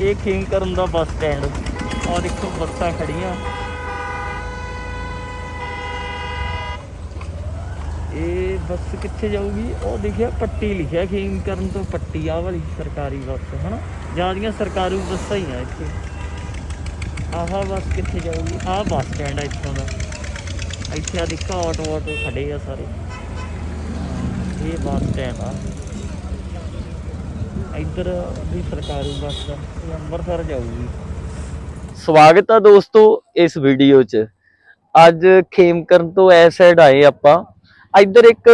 ਇਹ ਖੇਮ ਕਰਨ ਦਾ bus stand. ਆ ਦੇਖੋ, ਬੱਸਾਂ ਖੜੀਆਂ ਇਹ ਬੱਸ ਕਿੱਥੇ ਜਾਊਗੀ? ਉਹ ਦੇਖਿਆ, ਪੱਟੀ ਲਿਖਿਆ ਖੇਮ ਕਰਨ ਤੋਂ, ਪੱਟੀ ਆ ਵਾਲੀ ਸਰਕਾਰੀ ਬੱਸ, ਹਨਾ? ਜਿਆਦੀਆਂ ਸਰਕਾਰੀ ਬੱਸਾਂ ਹੀ ਆ ਇੱਥੇ। ਆਹ ਬੱਸ ਕਿੱਥੇ ਜਾਊਗੀ? ਆਹ ਬੱਸ ਸਟੈਂਡ ਆ ਇੱਥੋਂ ਦਾ। ਇੱਥੇ ਆ ਦੇਖੋ ਆਟੋ ਆਟੋ ਖੜੇ ਆ ਸਾਰੇ। ਇਹ ਬੱਸ ਸਟੈਂਡ ਆ। ਇੱਧਰ ਵੀ ਸਰਕਾਰੀ ਬੱਸ ਆ ਇਹ ਅੰਮ੍ਰਿਤਸਰ ਜਾਊਗੀ। ਸਵਾਗਤ ਆ ਦੋਸਤੋ ਇਸ ਵੀਡੀਓ 'ਚ। ਅੱਜ ਖੇਮਕਰਨ ਤੋਂ ਐ ਸਾਈਡ ਆਏ ਆਪਾਂ। ਇੱਧਰ ਇੱਕ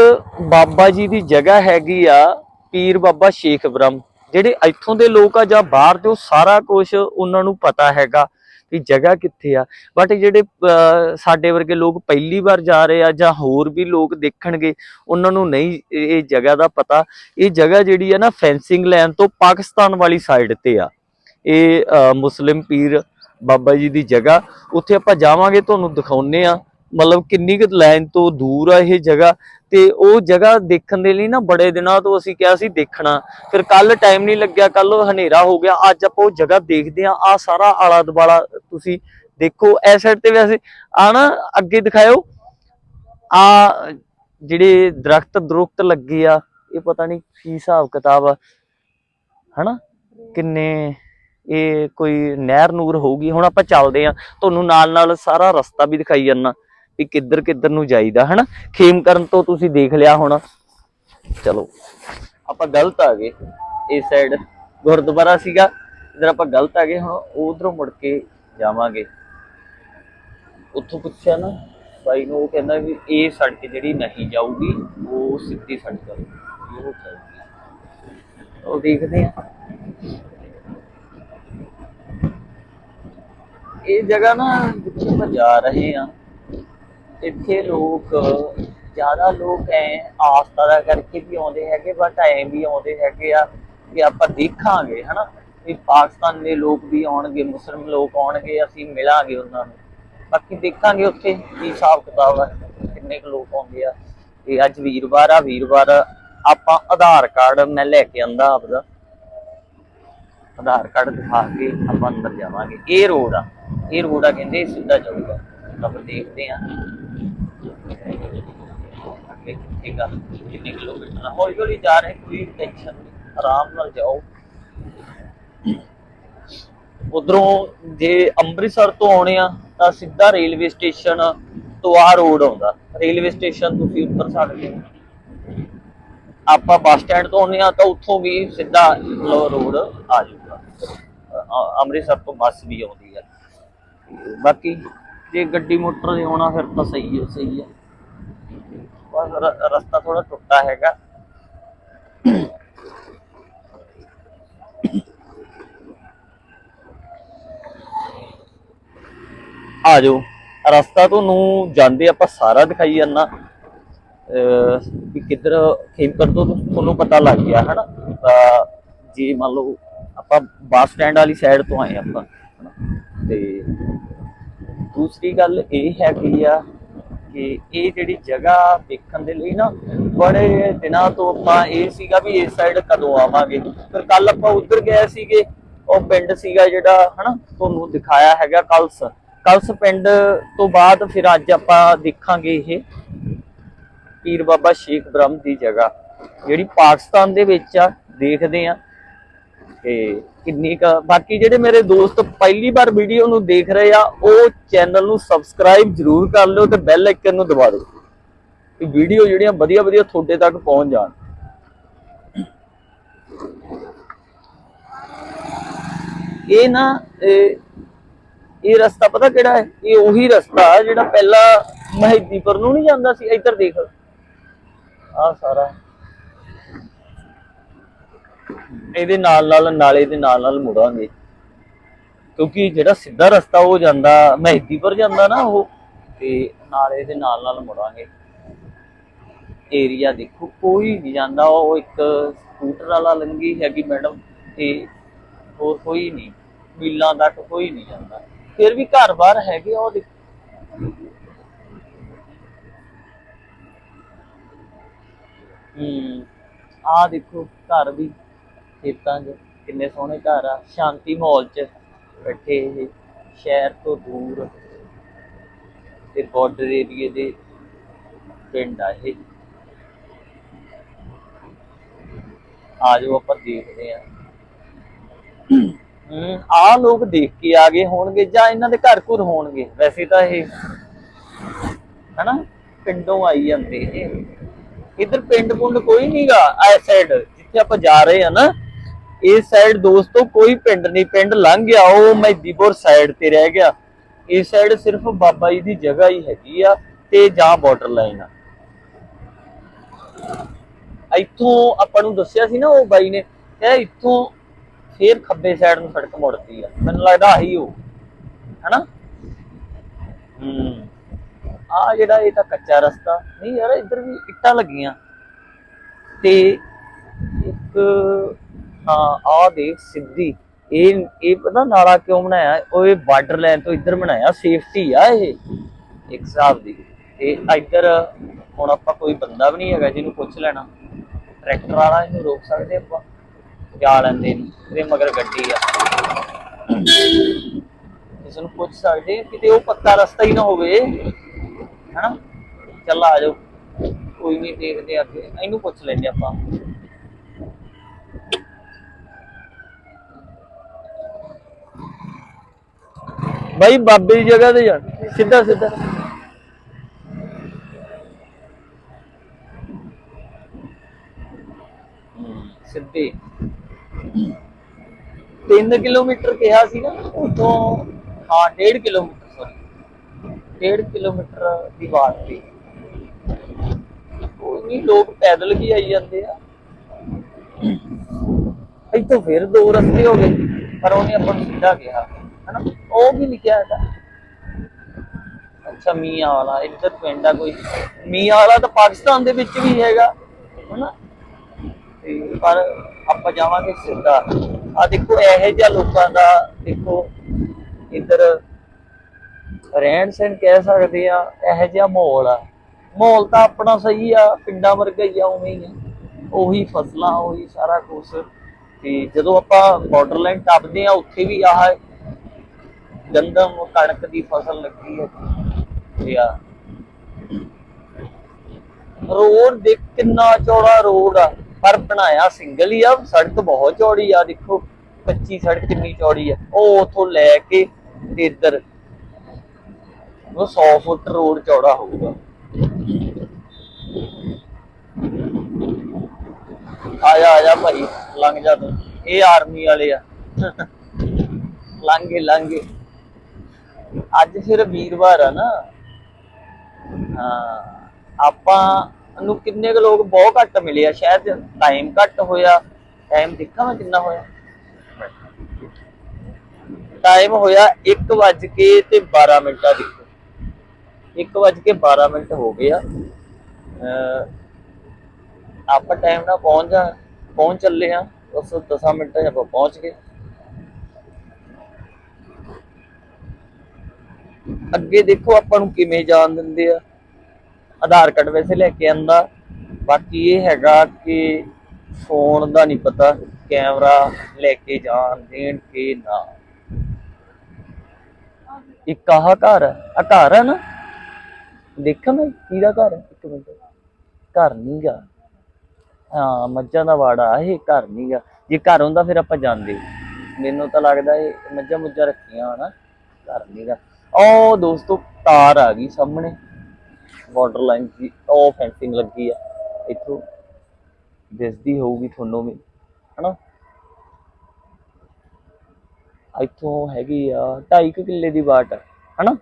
ਬਾਬਾ ਜੀ ਦੀ ਜਗ੍ਹਾ ਹੈਗੀ ਆ, ਪੀਰ ਬਾਬਾ ਸ਼ੇਖ ਬ੍ਰਹਮ। ਜਿਹੜੇ ਇੱਥੋਂ ਦੇ ਲੋਕ ਆ ਜਾਂ ਬਾਹਰ ਦੇ, ਉਹ ਸਾਰਾ ਕੁਝ ਉਹਨਾਂ ਨੂੰ ਪਤਾ ਹੈਗਾ। ਕਿ ਜਗ੍ਹਾ ਕਿੱਥੇ ਆ? ਬਟ ਜਿਹੜੇ ਅਹ, ਸਾਡੇ ਵਰਗੇ ਲੋਕ ਪਹਿਲੀ ਵਾਰ ਜਾ ਰਹੇ ਆ ਜਾਂ ਹੋਰ ਵੀ ਲੋਕ ਦੇਖਣਗੇ ਉਹਨਾਂ ਨੂੰ ਨਹੀਂ ਇਹ ਜਗ੍ਹਾ ਦਾ ਪਤਾ। ਇਹ ਜਗ੍ਹਾ ਜਿਹੜੀ ਆ ਨਾ ਫੈਂਸਿੰਗ ਲਾਈਨ ਤੋਂ ਪਾਕਿਸਤਾਨ ਵਾਲੀ ਸਾਈਡ ਤੇ ਆ। ਇਹ ਮੁਸਲਿਮ ਪੀਰ ਬਾਬਾ ਜੀ ਦੀ ਜਗ੍ਹਾ। ਉੱਥੇ ਆਪਾਂ ਜਾਵਾਂਗੇ ਤੁਹਾਨੂੰ ਦਿਖਾਉਨੇ ਆ। ਮਤਲਬ ਕਿੰਨੀ ਕੁ ਲਾਈਨ ਤੋਂ ਦੂਰ ਆ ਇਹ ਜਗ੍ਹਾ। ਤੇ ਉਹ ਜਗ੍ਹਾ ਦੇਖਣ ਦੇ ਲਈ ਨਾ ਬੜੇ ਦਿਨਾਂ ਤੋਂ ਅਸੀਂ ਕਿਹਾ ਸੀ ਦੇਖਣਾ। ਫਿਰ ਕੱਲ ਟਾਈਮ ਨਹੀਂ ਲੱਗਿਆ ਕੱਲ ਹਨੇਰਾ ਹੋ ਗਿਆ। ਅੱਜ ਆਪਾਂ ਉਹ ਜਗ੍ਹਾ ਦੇਖਦੇ ਆ ਆ ਸਾਰਾ ਆਲਾ ਦੁਆਲਾ ਤੁਸੀਂ ਦੇਖੋ। ਇਸ ਸਾਈਡ ਤੇ ਵੈਸੇ ਆ ਨਾ ਅੱਗੇ ਦਿਖਾਇਓ। ਆ ਜਿਹੜੇ ਦਰਖਤ ਦਰੁਖਤ ਲੱਗੇ ਆ, ਇਹ ਪਤਾ ਨਹੀਂ ਕੀ ਹਿਸਾਬ ਕਿਤਾਬ ਆ। ਹਨਾ? ਕਿੰਨੇ ਇਹ ਕੋਈ ਨਹਿਰ ਨੂਰ ਹੋਊਗੀ। ਹੁਣ ਆਪਾਂ ਚੱਲਦੇ ਆ ਤੁਹਾਨੂੰ ਨਾਲ ਨਾਲ ਸਾਰਾ ਰਸਤਾ ਵੀ ਦਿਖਾਈ ਜਾਂਦਾ। ਵੀ ਕਿੱਧਰ ਕਿੱਧਰ ਨੂੰ ਜਾਈਦਾ, ਹਨਾ? ਖੇਮ ਕਰਨ ਤੋਂ ਤੁਸੀਂ ਦੇਖ ਲਿਆ ਹੁਣ। ਚਲੋ, ਆਪਾਂ ਗਲਤ ਆ ਗਏ। ਇਸ ਸਾਈਡ ਗੁਰਦੁਆਰਾ ਸੀਗਾ, ਇਧਰ ਆਪਾਂ ਗਲਤ ਆ ਗਏ। ਹੁਣ ਉਧਰੋਂ ਮੁੜ ਕੇ ਜਾਵਾਂਗੇ। ਉੱਥੋਂ ਪੁੱਛਿਆ ਨਾ, ਬਾਈ ਨੂੰ ਉਹ ਕਹਿੰਦਾ ਵੀ ਇਹ ਸੜਕ ਜਿਹੜੀ ਨਹੀਂ ਜਾਊਗੀ, ਉਹ ਸਿੱਧੀ ਸੜਕ ਆ। ਉਹ ਜਾਊਗੀ। ਉਹ ਦੇਖਦੇ ਆ ਇਹ ਜਗ੍ਹਾ ਨਾ ਜਿੱਥੇ ਆਪਾਂ ਜਾ ਰਹੇ ਆ ਇੱਥੇ ਲੋਕ, ਜ਼ਿਆਦਾ ਲੋਕ ਐ ਆਸਥਾ ਦਾ ਕਰਕੇ ਵੀ ਆਉਂਦੇ ਹੈਗੇ ਬਟ ਐ ਵੀ ਆਉਂਦੇ ਹੈਗੇ ਆ ਕਿ ਆਪਾਂ ਦੇਖਾਂਗੇ, ਹਨਾ? ਵੀ ਪਾਕਿਸਤਾਨ ਦੇ ਲੋਕ ਵੀ ਆਉਣਗੇ ਮੁਸਲਮਾਨ ਲੋਕ ਆਉਣਗੇ, ਅਸੀਂ ਮਿਲਾਂਗੇ ਉਹਨਾਂ ਨੂੰ। ਬਾਕੀ ਦੇਖਾਂਗੇ ਉੱਥੇ ਕੀ ਹਿਸਾਬ ਕਿਤਾਬ ਹੈ ਕਿੰਨੇ ਕੁ ਲੋਕ ਆਉਂਦੇ ਆ। ਤੇ ਅੱਜ ਵੀਰਵਾਰ ਆ ਵੀਰਵਾਰ ਆਪਾਂ ਆਧਾਰ ਕਾਰਡ ਮੈਂ ਲੈ ਕੇ ਆਂਦਾ ਆਪਦਾ। ਆਧਾਰ ਕਾਰਡ ਦਿਖਾ ਕੇ ਆਪਾਂ ਅੰਦਰ ਜਾਵਾਂਗੇ। ਇਹ ਰੋਡ ਆ, ਇਹ ਰੋਡ ਆ ਕਹਿੰਦੇ ਇਹ ਸਿੱਧਾ ਜਾਊਗਾ ਤਾਂ ਆਪਾਂ ਦੇਖਦੇ ਆ ਅੱਗੇ ਕਿੱਥੇ ਗਾ, ਕਿੰਨੇ ਕਿਲੋਮੀਟਰ ਹੌਲੀ ਹੌਲੀ ਜਾ ਰਹੇ, ਕੋਈ ਟੈਨਸ਼ਨ ਨਹੀਂ, ਆਰਾਮ ਨਾਲ ਜਾਓ। ਉਧਰੋਂ ਜੇ ਅੰਮ੍ਰਿਤਸਰ ਤੋਂ ਆਉਣੇ ਆ, ਤਾਂ ਸਿੱਧਾ ਰੇਲਵੇ ਸਟੇਸ਼ਨ ਤੋਂ ਆ ਰੋਡ ਆਉਂਦਾ। ਰੇਲਵੇ ਸਟੇਸ਼ਨ ਤੁਸੀਂ ਉੱਤਰ ਸਕਦੇ ਹੋ। ਆਪਾਂ ਬੱਸ ਸਟੈਂਡ ਤੋਂ ਆਉਂਦੇ ਆ ਤਾਂ ਉੱਥੋਂ ਵੀ ਸਿੱਧਾ ਰੋਡ ਆ ਜਾਊਗਾ। ਅੰਮ੍ਰਿਤਸਰ ਤੋਂ ਬੱਸ ਵੀ ਆਉਂਦੀ ਹੈ ਬਾਕੀ ਜੇ ਗੱਡੀ ਮੋਟਰ ਦੇ ਆਉਣਾ ਫਿਰ ਤਾਂ ਸਹੀ ਹੈ ਸਹੀ ਹੈ। ਬਸ ਰਸਤਾ ਥੋੜਾ ਟੁੱਟਾ ਹੈਗਾ। ਆ ਜਾਓ ਰਸਤਾ ਤੁਹਾਨੂੰ ਜਾਂਦੇ ਆਪਾਂ ਸਾਰਾ ਦਿਖਾਈ ਜਾਂਦਾ। ਅਹ, ਵੀ ਕਿੱਧਰ ਖੇਮਕਰ ਤੋਂ ਤੁਹਾਨੂੰ ਪਤਾ ਲੱਗ ਗਿਆ, ਹਨਾ? ਤਾਂ ਜੇ ਮੰਨ ਲਓ ਆਪਾਂ ਬੱਸ ਸਟੈਂਡ ਵਾਲੀ ਸਾਈਡ ਤੋਂ ਆਏ ਆਪਾਂ ਤੇ ਦੂਸਰੀ ਗੱਲ ਇਹ ਹੈਗੀ ਆ ਕਿ ਇਹ ਜਿਹੜੀ ਜਗ੍ਹਾ ਦੇਖਣ ਦੇ ਲਈ ਨਾ ਬੜੇ ਦਿਨਾਂ ਤੋਂ ਆਪਾਂ ਇਹ ਸੀਗਾ ਵੀ ਇਸ ਸਾਈਡ ਕਦੋਂ ਆਵਾਂਗੇ। ਫਿਰ ਕੱਲ ਆਪਾਂ ਉੱਧਰ ਗਏ ਸੀਗੇ, ਉਹ ਪਿੰਡ ਸੀਗਾ ਜਿਹੜਾ, ਹਨਾ, ਤੁਹਾਨੂੰ ਦਿਖਾਇਆ ਹੈਗਾ ਕਲਸ। ਕਲਸ ਪਿੰਡ ਤੋਂ ਬਾਅਦ ਫਿਰ ਅੱਜ ਆਪਾਂ ਦੇਖਾਂਗੇ ਇਹ ਪੀਰ ਬਾਬਾ ਸ਼ੇਖ ਬ੍ਰਹਮ ਦੀ ਜਗ੍ਹਾ। ਜਿਹੜੀ ਪਾਕਿਸਤਾਨ ਦੇ ਵਿੱਚ ਆ, ਦੇਖਦੇ ਆ। ਤੇ ਕਿੰਨੀ ਕ ਬਾਕੀ ਜਿਹੜੇ ਮੇਰੇ ਦੋਸਤ ਪਹਿਲੀ ਵਾਰ ਵੀਡੀਓ ਨੂੰ ਦੇਖ ਰਹੇ ਆ, ਉਹ ਚੈਨਲ ਨੂੰ ਸਬਸਕ੍ਰਾਈਬ ਜਰੂਰ ਕਰ ਲਿਓ ਤੇ ਬੈਲ ਆਈਕਨ ਨੂੰ ਦਬਾ ਦਿਓ। ਕਿ ਵੀਡੀਓ ਜਿਹੜੀਆਂ ਵਧੀਆ ਵਧੀਆ ਤੁਹਾਡੇ ਤੱਕ ਪਹੁੰਚ ਜਾਣ। ਇਹ ਨਾ, ਇਹ ਰਸਤਾ ਪਤਾ ਕਿਹੜਾ ਹੈ? ਇਹ ਉਹੀ ਰਸਤਾ ਜਿਹੜਾ ਪਹਿਲਾਂ ਮਹਿਦੀਪੁਰ ਨੂੰ ਨਹੀਂ ਜਾਂਦਾ ਸੀ, ਇੱਧਰ ਦੇਖ। ਆ ਸਾਰਾ। ਇਹਦੇ ਨਾਲ ਨਾਲ ਨਾਲੇ ਦੇ ਨਾਲ ਨਾਲ ਮੁੜਾਂਗੇ। ਕਿਉਂਕਿ ਜਿਹੜਾ ਸਿੱਧਾ ਰਸਤਾ ਉਹ ਜਾਂਦਾ ਮਹਿਦੀਪੁਰ ਜਾਂਦਾ ਨਾ ਉਹ, ਤੇ ਨਾਲੇ ਦੇ ਨਾਲ ਨਾਲ ਮੁੜਾਂਗੇ। ਏਰੀਆ ਦੇਖੋ, ਕੋਈ ਨਹੀਂ ਜਾਂਦਾ, ਉਹ ਇੱਕ ਸਕੂਟਰ ਵਾਲਾ ਲੰਗੀ ਹੈਗੀ ਮੈਡਮ, ਤੇ ਹੋਰ ਕੋਈ ਨਹੀਂ, ਮਿਲਾਂ ਤੱਕ ਕੋਈ ਨਹੀਂ ਜਾਂਦਾ। ਫਿਰ ਵੀ ਘਰ ਬਾਹਰ ਹੈਗੇ ਆ, ਉਹ ਦੇਖੋ। ਹੂੰ ਆ ਦੇਖੋ ਘਰ ਵੀ। ਖੇਤਾਂ 'ਚ, ਕਿੰਨੇ ਸੋਹਣੇ ਘਰ ਆ, ਸ਼ਾਂਤੀ ਮਾਹੌਲ 'ਚ ਬੈਠੇ ਇਹ ਸ਼ਹਿਰ ਤੋਂ ਦੂਰ ਤੇ ਬਾਰਡਰ ਏਰੀਏ ਦੇ ਪਿੰਡ ਆ ਇਹ। ਆ ਆਪਾਂ ਦੇਖਦੇ ਆ ਆ ਲੋਕ ਦੇਖ ਕੇ ਆ ਗਏ ਹੋਣਗੇ ਜਾਂ ਇਹਨਾਂ ਦੇ ਘਰ ਘੁਰ ਹੋਣਗੇ। ਵੈਸੇ ਤਾਂ ਇਹ ਹਨਾ, ਪਿੰਡੋਂ ਆਈ ਜਾਂਦੇ ਇਹ ਇਧਰ ਪਿੰਡ ਪੁੰਡ ਕੋਈ ਨਹੀਂਗਾ ਐ ਸਾਈਡ ਜਿੱਥੇ ਆਪਾਂ ਜਾ ਰਹੇ ਆ ਨਾ ਇਸ ਸਾਈਡ ਦੋਸਤੋ, ਕੋਈ ਪਿੰਡ ਨਹੀਂ, ਪਿੰਡ ਲੰਘ ਗਿਆ, ਉਹ ਮਹਿਦੀਪੁਰ ਸਾਈਡ ਤੇ ਰਹਿ ਗਿਆ। ਇਸ ਸਾਈਡ ਸਿਰਫ ਬਾਬਾ ਜੀ ਦੀ ਜਗ੍ਹਾ ਹੀ ਹੈਗੀ ਆ ਤੇ ਜਾਂ ਬਾਰਡਰ ਲਾਈਨ ਆ। ਇੱਥੋਂ ਆਪਾਂ ਨੂੰ ਦੱਸਿਆ ਸੀ ਨਾ ਉਹ ਬਾਈ ਨੇ, ਕਿ ਇੱਥੋਂ ਫੇਰ ਖੱਬੇ ਸਾਈਡ ਨੂੰ ਸੜਕ ਮੁੜਦੀ ਆ। ਮੈਨੂੰ ਲੱਗਦਾ ਆਹੀ ਉਹ, ਹੈਨਾ? ਹੂੰ। ਆ ਜਿਹੜਾ ਇਹ ਤਾਂ ਕੱਚਾ ਰਸਤਾ, ਨਹੀਂ ਯਾਰ, ਇੱਧਰ ਵੀ ਇੱਟਾਂ ਲੱਗੀਆਂ। ਤੇ ਇੱਕ ਹਾਂ ਆ ਦੇਖ ਸਿੱਧੀ। ਇਹ ਇਹ ਪਤਾ ਨਾਲਾ ਕਿਉਂ ਬਣਾਇਆ? ਉਹ ਇਹ ਬਾਰਡਰ ਲਾਈਨ ਤੋਂ ਇੱਧਰ ਬਣਾਇਆ ਸੇਫਟੀ ਆ ਇਹ। ਇੱਕ ਹਿਸਾਬ ਦੀ। ਤੇ ਇੱਧਰ ਹੁਣ ਆਪਾਂ ਕੋਈ ਬੰਦਾ ਵੀ ਨਹੀਂ ਹੈਗਾ ਜਿਹਨੂੰ ਪੁੱਛ ਲੈਣਾ। ਟਰੈਕਟਰ ਵਾਲਾ ਇਹਨੂੰ ਰੋਕ ਸਕਦੇ ਆਪਾਂ? ਜਾ ਲੈਂਦੇ ਨੇ ਇਹਦੇ ਮਗਰ ਗੱਡੀ ਆ। ਇਸ ਨੂੰ ਪੁੱਛ ਸਕਦੇ ਕਿਤੇ ਉਹ ਪੱਕਾ ਰਸਤਾ ਹੀ ਨਾ ਹੋਵੇ। ਹਨਾ? ਚੱਲ ਆ ਜਾਓ। ਕੋਈ ਨਹੀਂ ਦੇਖਦੇ ਅੱਗੇ। ਇਹਨੂੰ ਪੁੱਛ ਲੈਂਦੇ ਆਪਾਂ। ਬਾਈ ਬਾਬੇ ਦੀ ਜਗ੍ਹਾ ਤੇ ਜਾ ਸਿੱਧਾ ਸਿੱਧਾ। ਹਮ, ਸਿੱਧੇ। 3 ਕਿਲੋਮੀਟਰ ਕਿਹਾ ਸੀ ਨਾ ਉਥੋਂ ਹਾਂ 1.5 ਕਿਲੋਮੀਟਰ ਸੌਰੀ 1.5 ਕਿਲੋਮੀਟਰ ਦੀ ਬਾਤ ਸੀ। ਕੋਈ ਨਹੀਂ ਲੋਕ ਪੈਦਲ ਕੀ ਆਈ ਜਾਂਦੇ ਆ। ਇੱਥੋਂ ਫਿਰ ਦੋ ਰਸਤੇ ਹੋ ਗਏ ਪਰ ਉਹਨੇ ਆਪਾਂ ਨੂੰ ਸਿੱਧਾ ਕਿਹਾ। ਉਹ ਵੀ ਲਿਖਿਆ ਹੈਗਾ। ਅੱਛਾ ਮੀਆਂ ਵਾਲਾ ਇੱਧਰ ਪਿੰਡ ਆ ਕੋਈ। ਮੀਆਂ ਵਾਲਾ ਤਾਂ ਪਾਕਿਸਤਾਨ ਦੇ ਵਿੱਚ ਵੀ ਹੈਗਾ, ਹਨਾ? ਤੇ ਪਰ ਆਪਾਂ ਜਾਵਾਂਗੇ ਸਿੱਧਾ। ਆ ਦੇਖੋ, ਇਹੋ ਜਿਹਾ ਲੋਕਾਂ ਦਾ ਦੇਖੋ, ਇੱਧਰ ਰਹਿਣ ਸਹਿਣ ਕਹਿ ਸਕਦੇ ਆ, ਇਹੋ ਜਿਹਾ ਮਾਹੌਲ ਆ। ਮਾਹੌਲ ਤਾਂ ਆਪਣਾ ਸਹੀ ਆ, ਪਿੰਡਾਂ ਵਰਗਾ ਹੀ ਆ, ਉਵੇਂ ਹੀ ਆ। ਉਹੀ ਫਸਲਾਂ, ਉਹੀ ਸਾਰਾ ਕੁਝ ਤੇ ਜਦੋਂ ਆਪਾਂ ਬਾਰਡਰ ਲਾਈਨ ਟੱਪਦੇ ਆ, ਉੱਥੇ ਵੀ ਆਹ ਗੰਦਮ ਕਣਕ ਦੀ ਫਸਲ ਲੱਗੀ ਹੈ ਤੇ ਆ। ਰੋਡ ਦੇਖ ਕਿੰਨਾ ਚੌੜਾ ਰੋਡ ਆ। ਪਰ ਬਣਾਇਆ ਸਿੰਗਲ ਹੀ ਆ। ਸੜਕ ਬਹੁਤ ਚੌੜੀ ਆ। ਦੇਖੋ ਕੱਚੀ ਸੜਕ ਕਿੰਨੀ ਚੌੜੀ ਆ। ਉਹ ਉਥੋਂ ਲੈ ਕੇ ਤੇ ਇੱਧਰ ਉਹ 100 ਫੁੱਟ ਰੋਡ ਚੌੜਾ ਹੋਊਗਾ। ਆਇਆ ਆਇਆ ਭਾਈ, ਲੰਘ ਜਾ ਤੂੰ। ਇਹ ਆਰਮੀ ਵਾਲੇ ਆ। ਲੰਘੇ ਲੰਘੇ ਅੱਜ ਫਿਰ ਵੀਰਵਾਰ ਆ ਨਾ। ਹਾਂ, ਆਪਾਂ ਨੂੰ ਕਿੰਨੇ ਕੁ ਲੋਕ ਬਹੁਤ ਘੱਟ ਮਿਲੇ ਆ, ਸ਼ਾਇਦ ਟਾਈਮ ਘੱਟ ਹੋਇਆ। ਟਾਈਮ ਦੇਖਾਂ ਮੈਂ ਕਿੰਨਾ ਹੋਇਆ। ਟਾਈਮ ਹੋਇਆ 1 ਵੱਜ ਕੇ ਤੇ 12 ਮਿੰਟਾਂ ਦੇਖੋ 1 ਵੱਜ ਕੇ 12 ਮਿੰਟ ਹੋ ਗਏ ਆ। ਆਪਾਂ ਟਾਈਮ ਨਾਲ ਪਹੁੰਚ ਜਾ, ਪਹੁੰਚ ਚੱਲੇ ਆ ਉਸ 10 ਮਿੰਟਾਂ 'ਚ ਆਪਾਂ ਪਹੁੰਚ ਗਏ। ਅੱਗੇ ਦੇਖੋ ਆਪਾਂ ਨੂੰ ਕਿਵੇਂ ਜਾਣ ਦਿੰਦੇ ਆ। ਆਧਾਰ ਕਾਰਡ ਵੈਸੇ ਲੈ ਕੇ ਆਂਦਾ। ਬਾਕੀ ਇਹ ਹੈਗਾ ਕਿ ਫੋਨ ਦਾ ਨਹੀਂ ਪਤਾ ਕੈਮਰਾ ਲੈ ਕੇ ਜਾਣ ਦੇਣ ਕਿ ਨਾ। ਇੱਕ ਆਹ ਘਰ ਆ। ਆਹ ਘਰ ਹੈ ਨਾ। ਦੇਖਾਂ ਮੈਂ ਕਿਹਦਾ ਘਰ ਹੈ ਇੱਕ ਮਿੰਟ। ਘਰ ਨਹੀਂਗਾ ਹਾਂ, ਮੱਝਾਂ ਦਾ ਵਾੜਾ। ਇਹ ਘਰ ਨਹੀਂਗਾ ਜੇ ਘਰ ਹੁੰਦਾ ਫਿਰ ਆਪਾਂ ਜਾਂਦੇ। ਮੈਨੂੰ ਤਾਂ ਲੱਗਦਾ ਇਹ ਮੱਝਾਂ ਮੁੱਝਾਂ ਰੱਖੀਆਂ ਹਨਾ ਘਰ ਨਹੀਂਗਾ ਉਹ ਦੋਸਤੋ ਤਾਰ ਆ ਗਈ ਸਾਹਮਣੇ। ਬਾਰਡਰ ਲਾਈਨ ਦੀ ਉਹ ਫੈਂਸਿੰਗ ਲੱਗੀ ਆ। ਇੱਥੋਂ ਦਿਸਦੀ ਹੋਊਗੀ ਤੁਹਾਨੂੰ ਵੀ ਹਨਾ? ਇੱਥੋਂ ਹੈਗੀ ਆ 2.5 ਕਿੱਲੇ ਦੀ ਬਾਟ ਹਨਾ?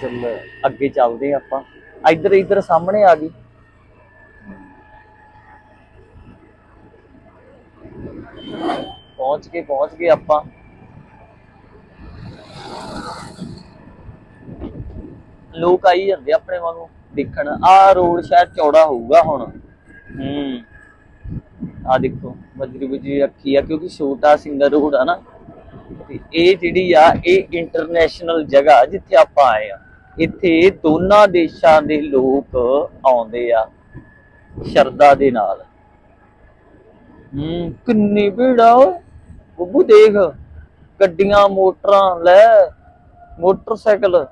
ਚੱਲ ਅੱਗੇ ਚੱਲਦੇ ਆਪਾਂ। ਇੱਧਰ ਇੱਧਰ ਸਾਹਮਣੇ ਆ ਗਈ। ਪਹੁੰਚ ਗਏ ਪਹੁੰਚ ਗਏ ਆਪਾਂ। ਲੋਕ ਆਈ ਜਾਂਦੇ ਆ ਆਪਣੇ ਵਾਂਗੂ ਦੇਖਣ। ਆ ਰੋਡ ਸ਼ਾਇਦ ਚੌੜਾ ਹੋਊਗਾ ਹੁਣ। ਹੂੰ। ਆ ਦੇਖੋ, ਬਜਰੀ ਬਜਰੀ ਰੱਖੀ ਆ, ਕਿਉਂਕਿ ਛੋਟਾ ਸਿੰਗਲ ਰੋਡ ਆ ਨਾ। ਤੇ ਇਹ ਜਿਹੜੀ ਆ, ਇਹ ਇੰਟਰਨੈਸ਼ਨਲ ਜਗ੍ਹਾ ਜਿੱਥੇ ਆਪਾਂ ਆਏ ਆ। ਇੱਥੇ ਦੋਨਾਂ ਦੇਸ਼ਾਂ ਦੇ ਲੋਕ ਆਉਂਦੇ ਆ, ਸ਼ਰਧਾ ਦੇ ਨਾਲ। ਹੂੰ, ਕਿੰਨੀ ਭੀੜ ਆ ਬੱਬੂ ਦੇਖ, ਗੱਡੀਆਂ, ਮੋਟਰਾਂ, ਲੈ, ਮੋਟਰਸਾਈਕਲ।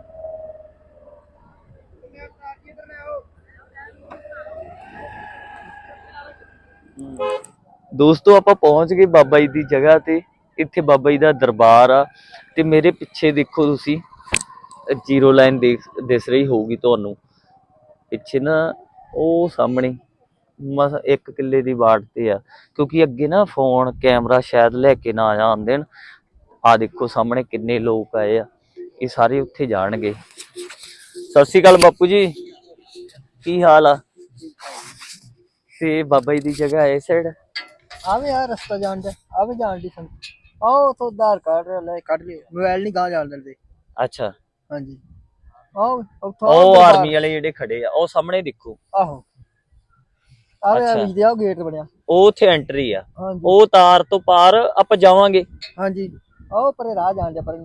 ਦੋਸਤੋ, ਆਪਾਂ ਪਹੁੰਚ ਗਏ ਬਾਬਾ ਜੀ ਦੀ ਜਗ੍ਹਾ ਤੇ। ਇੱਥੇ ਬਾਬਾ ਜੀ ਦਾ ਦਰਬਾਰ ਆ। ਤੇ ਮੇਰੇ ਪਿੱਛੇ ਦੇਖੋ ਤੁਸੀਂ ਜ਼ੀਰੋ ਲਾਈਨ ਦੇਖ, ਦਿਸ ਰਹੀ ਹੋਊਗੀ ਤੁਹਾਨੂੰ। ਪਿੱਛੇ ਨਾ ਉਹ ਸਾਹਮਣੇ ਮਸ, ਇੱਕ ਕਿੱਲੇ ਦੀ ਬਾੜ ਤੇ ਆ। ਕਿਉਂਕਿ ਅੱਗੇ ਨਾ ਫੋਨ ਕੈਮਰਾ ਸ਼ਾਇਦ ਲੈ ਕੇ ਨਾ ਆ ਦੇਣ। ਆ ਦੇਖੋ ਸਾਹਮਣੇ ਕਿੰਨੇ ਲੋਕ ਆਏ ਆ। ਇਹ ਸਾਰੇ ਉੱਥੇ ਜਾਣਗੇ। ਸਤਿ ਸ਼੍ਰੀ ਅਕਾਲ ਬਾਪੂ ਜੀ। ਕੀ ਹਾਲ ਆ? ਤੇ ਬਾਬਾ ਜੀ ਦੀ ਜਗ੍ਹਾ ਹੈ ਸਾਈਡ ਆਵੇ ਆ ਰਸਤਾ ਜਾਣ ਦਾ ਆਵੇ ਜਾਣ ਦੀ ਸੰਗ ਆਓ ਤੋਂ ਆਧਾਰ ਕਾਰਡ ਲੈ ਕੱਢ ਲਿਓ। ਮੋਬਾਈਲ ਨਹੀਂ ਗਾਂ ਜਾਣ ਦਿੰਦੇ। ਅੱਛਾ। ਹਾਂਜੀ। ਆਓ ਉੱਥੋਂ ਉਹ ਆਰਮੀ ਵਾਲੇ ਜਿਹੜੇ ਖੜੇ ਆ ਉਹ ਸਾਹਮਣੇ ਦੇਖੋ। ਆਹੋ। ਆਵੇ ਆ ਅੱਛਾ। ਦਿਆ ਗੇਟ ਬਣਿਆ। ਉਹ ਉੱਥੇ ਐਂਟਰੀ ਆ। ਹਾਂਜੀ। ਉਹ ਤਾਰ ਤੋਂ ਪਾਰ ਆਪਾਂ ਜਾਵਾਂਗੇ। ਹਾਂਜੀ। ਆਓ ਪਰੇ ਰਾਹ ਜਾਣ ਦੇ ਪਰੇ।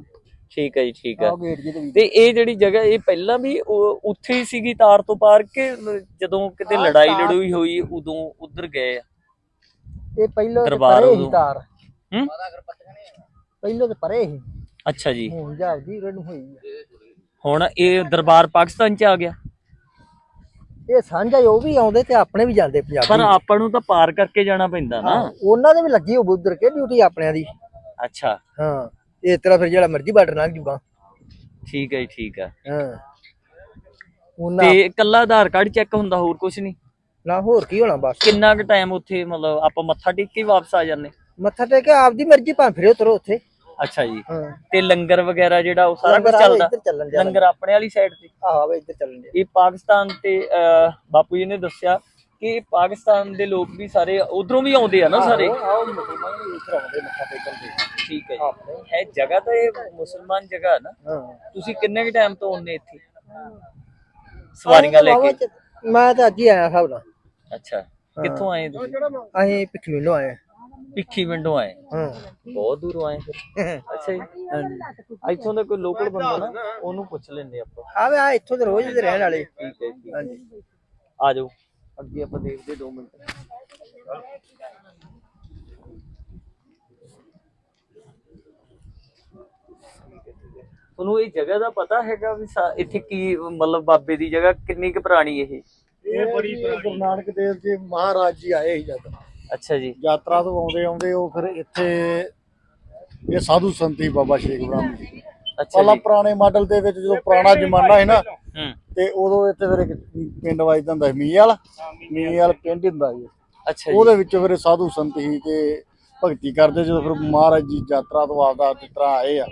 ਠੀਕ ਹੈ ਜੀ ਠੀਕ ਹੈ। ਆਓ ਗੇਟ ਜੀ ਤੇ ਇਹ ਜਿਹੜੀ ਜਗ੍ਹਾ ਇਹ ਪਹਿਲਾਂ ਵੀ ਉਹ ਉੱਥੇ ਹੀ ਸੀਗੀ ਤਾਰ ਤੋਂ ਪਾਰ ਕਿ ਜਦੋਂ ਕਿਤੇ ਹਾਂ, ਲੜਾਈ ਤਾਰ- ਲੜੂਈ ਹੋਈ ਉਦੋਂ ਉਧਰ ਗਏ ਆ? ਇਹ ਪਹਿਲੋਂ ਤੇ ਦਰਬਾਰ ਪਰੇ ਹੀ ਉਦੋਂ। ਤਾਰ। ਹੂੰ? ਪਹਿਲੋਂ ਤੇ ਪਰੇ ਹੀ। ਅੱਛਾ ਜੀ। ਹੁਣ ਜਾਵਦੀ ਰਣ ਹੋਈ ਆ। ਹੁਣ ਇਹ ਦਰਬਾਰ ਪਾਕਿਸਤਾਨ ਚ ਆ ਗਿਆ? ਇਹ ਸਾਂਝਾ ਹੀ ਉਹ ਵੀ ਆਉਂਦੇ ਤੇ ਆਪਣੇ ਵੀ ਜਾਂਦੇ ਪਰ ਪੰਜਾਬੀ ਆਪਾਂ ਨੂੰ ਤਾਂ ਪਾਰ ਕਰਕੇ ਜਾਣਾ ਪੈਂਦਾ ਨਾ। ਹਾਂ, ਉਹਨਾਂ ਦੇ ਵੀ ਲੱਗੀ ਹੋਊ ਉਧਰ ਕੇ ਡਿਊਟੀ ਆਪਣਿਆਂ ਦੀ। ਅੱਛਾ। ਹਾਂ। ਇਸ ਤਰ੍ਹਾਂ ਫਿਰ ਜਿਹੜਾ ਮਰਜ਼ੀ ਬਾਰਡਰ ਲੰਘ ਜੂਗਾ। ਠੀਕ ਹੈ ਜੀ ਠੀਕ ਹੈ। ਹਾਂ। ਉਹਨਾਂ ਤੇ ਇਕੱਲਾ ਆਧਾਰ ਕਾਰਡ ਚੈੱਕ ਹੁੰਦਾ ਹੋਰ ਕੁਝ ਨਹੀਂ? ਨਾ ਹੋਰ ਕੀ ਹੋਣਾ ਬਸ। ਕਿੰਨਾ ਕੁ ਟਾਈਮ ਉੱਥੇ ਮਤਲਬ ਆਪਾਂ ਮੱਥਾ ਟੇਕ ਕੇ ਹੀ ਵਾਪਸ ਆ ਜਾਂਦੇ? ਮੱਥਾ ਟੇਕ ਕੇ ਆਪਦੀ ਮਰਜ਼ੀ ਭਾਂ ਫਿਰੇ ਉਤਰੋ ਉੱਥੇ। ਅੱਛਾ ਜੀ। ਹਾਂ। ਤੇ ਲੰਗਰ ਵਗੈਰਾ ਜਿਹੜਾ ਉਹ ਸਾਰਾ ਕੁਝ ਲੰਗਰ ਚੱਲਦਾ? ਇੱਧਰ ਚੱਲਣ ਦਿਆ ਲੰਗਰ ਆਪਣੇ ਵਾਲੀ ਸਾਈਡ ਤੇ? ਆਹ ਆਵੇ ਇੱਧਰ ਚੱਲਣ ਦਿਆ ਇਹ ਪਾਕਿਸਤਾਨ ਤੇ ਅਹ, ਬਾਪੂ ਜੀ ਨੇ ਦੱਸਿਆ ਕਿ ਪਾਕਿਸਤਾਨ ਦੇ ਲੋਕ ਵੀ ਸਾਰੇ ਉਧਰੋਂ ਵੀ ਆਉਂਦੇ ਆ ਨਾ ਸਾਰੇ? ਆਓ ਮੁਸਲਮਾਨ ਵੀ ਇੱਧਰ ਆਉਂਦੇ ਮੱਥਾ ਟੇਕਣ ਦੇ। ਠੀਕ ਹੈ ਜੀ। ਹੈ ਜਗ੍ਹਾ ਤਾਂ ਇਹ ਮੁਸਲਮਾਨ ਜਗ੍ਹਾ ਹੈ ਨਾ। ਤੁਸੀਂ ਕਿੰਨੇ ਕੁ ਟਾਈਮ ਤੋਂ ਆਉਂਦੇ ਇੱਥੇ? ਸਵਾਰੀਆਂ ਲੈ ਕੇ? ਮੈਂ ਤਾਂ ਅੱਜ ਹੀ ਆਇਆ ਸਭ ਨਾਲ। ਅੱਛਾ। ਕਿੱਥੋਂ ਆਏ ਤੁਸੀਂ? ਅਸੀਂ ਪਿੱਛੇ ਮਿਲੋ ਆਏ ਪਿੱਖੀ ਵਿੰਡੋਂ ਆਏ। ਬਹੁਤ ਦੂਰੋਂ ਆਏ ਫਿਰ। ਅੱਛਾ ਜੀ। ਇੱਥੋਂ ਦਾ ਕੋਈ ਲੋਕਲ ਬੰਦਾ ਨਾ ਉਹਨੂੰ ਪੁੱਛ ਲੈਂਦੇ ਆਪਾਂ। ਆਵੇ ਆ ਇੱਥੋਂ ਦੇ ਰੋਜ਼ ਦੇ ਰਹਿਣ ਵਾਲੇ। ਠੀਕ ਹੈ ਜੀ ਆ ਜਾਓ। ਅੱਗੇ ਆਪਾਂ ਦੇਖਦੇ 2 ਮਿੰਟ। ਤੁਹਾਨੂੰ ਇਹ ਜਗ੍ਹਾ ਦਾ ਪਤਾ ਹੈਗਾ ਵੀ ਸਾ- ਇੱਥੇ ਕੀ ਮਤਲਬ ਬਾਬੇ ਦੀ ਜਗ੍ਹਾ ਕਿੰਨੀ ਕੁ ਪੁਰਾਣੀ ਇਹ? ਇਹ ਬੜੀ ਗੁਰੂ ਨਾਨਕ ਦੇਵ ਜੀ ਮਹਾਰਾਜ ਜੀ ਆਏ ਸੀ ਜਦ। ਅੱਛਾ ਜੀ। ਯਾਤਰਾ ਤੋਂ ਆਉਂਦੇ ਆਉਂਦੇ ਉਹ ਫਿਰ ਇੱਥੇ ਇਹ ਸਾਧੂ ਸੰਤੀ ਬਾਬਾ ਸ਼ੇਖ ਬ੍ਰਹਮ ਜੀ। ਅੱਛਾ ਪਹਿਲਾਂ ਜੀ ਪੁਰਾਣੇ ਮਾਡਲ ਦੇ ਵਿੱਚ ਜਦੋਂ ਪੁਰਾਣਾ ਜ਼ਮਾਨਾ ਸੀ ਨਾ ਹੂੰ। ਤੇ ਉਦੋਂ ਇੱਥੇ ਫਿਰ ਇੱਕ ਪਿੰਡ ਵੱਜਦਾ ਹੁੰਦਾ ਸੀ ਮੀਂਹਵਾਲ ਮੀਂਹਵਾਲ ਪਿੰਡ ਹੁੰਦਾ ਸੀ। ਅੱਛਾ ਜੀ। ਉਹਦੇ ਵਿੱਚੋਂ ਫਿਰ ਇਹ ਸਾਧੂ ਸੰਤ ਸੀ ਤੇ ਭਗਤੀ ਕਰਦੇ ਜਦੋਂ ਫਿਰ ਮਹਾਰਾਜ ਜੀ ਯਾਤਰਾ ਤੋਂ ਆਪਦਾ ਜਿਸ ਤਰ੍ਹਾਂ ਆਏ ਆ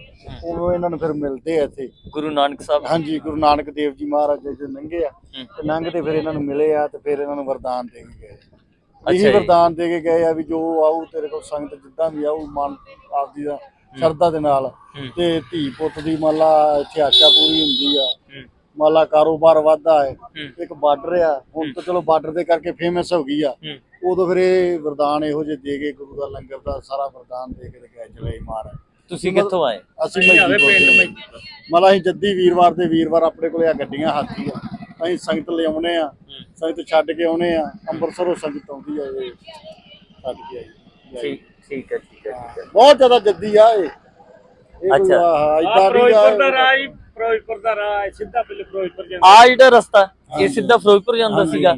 ਉਦੋਂ ਇਹਨਾਂ ਨੂੰ ਫਿਰ ਮਿਲਦੇ ਆ ਇੱਥੇ। ਗੁਰੂ ਨਾਨਕ ਸਾਹਿਬ। ਹਾਂਜੀ ਗੁਰੂ ਨਾਨਕ ਦੇਵ ਜੀ ਮਹਾਰਾਜ ਜੀ ਲੰਘੇ ਆ। ਤੇ ਲੰਘਦੇ ਫਿਰ ਇਹਨਾਂ ਨੂੰ ਮਿਲੇ ਆ ਤੇ ਫਿਰ ਇਹਨਾਂ ਨੂੰ ਵਰਦਾਨ ਦੇ ਕੇ ਗਏ। ਅੱਛਾ ਇਹੀ। ਵਰਦਾਨ ਦੇ ਕੇ ਗਏ ਆ ਵੀ ਜੋ ਆਊ ਤੇਰੇ ਕੋਲ ਸੰਗਤ ਜਿੱਦਾਂ ਵੀ ਆਊ ਮਨ ਆਪਦੀ ਦਾ ਸ਼ਰਧਾ ਦੇ ਨਾਲ। ਤੇ ਧੀ ਪੁੱਤ ਦੀ ਮਾਲਾ ਇੱਥੇ ਆਸ਼ਾ ਪੂਰੀ ਹੁੰਦੀ ਆ। ਮਾਲਾ ਕਾਰੋਬਾਰ ਵੱਧਦਾ ਹੈ। ਇੱਕ ਬਾਰਡਰ ਆ ਹੁਣ ਤਾਂ ਚਲੋ ਬਾਰਡਰ ਦੇ ਕਰਕੇ ਫੇਮਸ ਹੋ ਗਈ ਆ। ਉਦੋਂ ਫਿਰ ਇਹ ਵਰਦਾਨ ਇਹੋ ਜਿਹੇ ਦੇ ਗਏ ਗੁਰੂ ਦਾ ਲੰਗਰ ਦਾ ਸਾਰਾ ਵਰਦਾਨ ਦੇ ਕੇ ਤੇ ਗਏ ਚਲੇ ਮਹਾਰਾਜ। ਤੁਸੀਂ ਕਿੱਥੋਂ ਆਏ? ਅਸੀਂ ਮੱਜੀ ਮਤਲਬ ਅਸੀਂ ਜੱਦੀ ਵੀਰਵਾਰ ਦੇ ਵੀਰਵਾਰ ਆਪਣੇ ਕੋਲੇ ਆ ਗੱਡੀਆਂ ਹਾਥੀ ਆ। ਅਸੀਂ ਸੰਗਤ ਲਿਆਉਨੇ ਆ ਸੰਗਤ ਛੱਡ ਕੇ ਆਉਨੇ ਆ ਅੰਮ੍ਰਿਤਸਰੋਂ ਸੰਗਤ ਆਉਂਦੀ ਆ ਇਹ। ਛੱਡ ਕੇ ਆਈ। ਠੀਕ ਠੀਕ ਹੈ ਠੀਕ ਹੈ ਹੈ। ਬਹੁਤ ਜ਼ਿਆਦਾ ਜੱਦੀ ਆ ਇਹ। ਅੱਛਾ। ਇਦਾਂ ਫਿਰੋਜ਼ਪੁਰ ਦਾ ਰਾਹ ਹੀ ਫਿਰੋਜ਼ਪੁਰ ਦਾ ਰਾਹ ਹੈ, ਸਿੱਧਾ ਪਹਿਲੇ ਫਿਰੋਜ਼ਪੁਰ ਜਾਂਦਾ ਆ ਜਿਹੜਾ ਰਸਤਾ ਇਹ ਸਿੱਧਾ ਫਿਰੋਜ਼ਪੁਰ ਜਾਂਦਾ ਸੀਗਾ।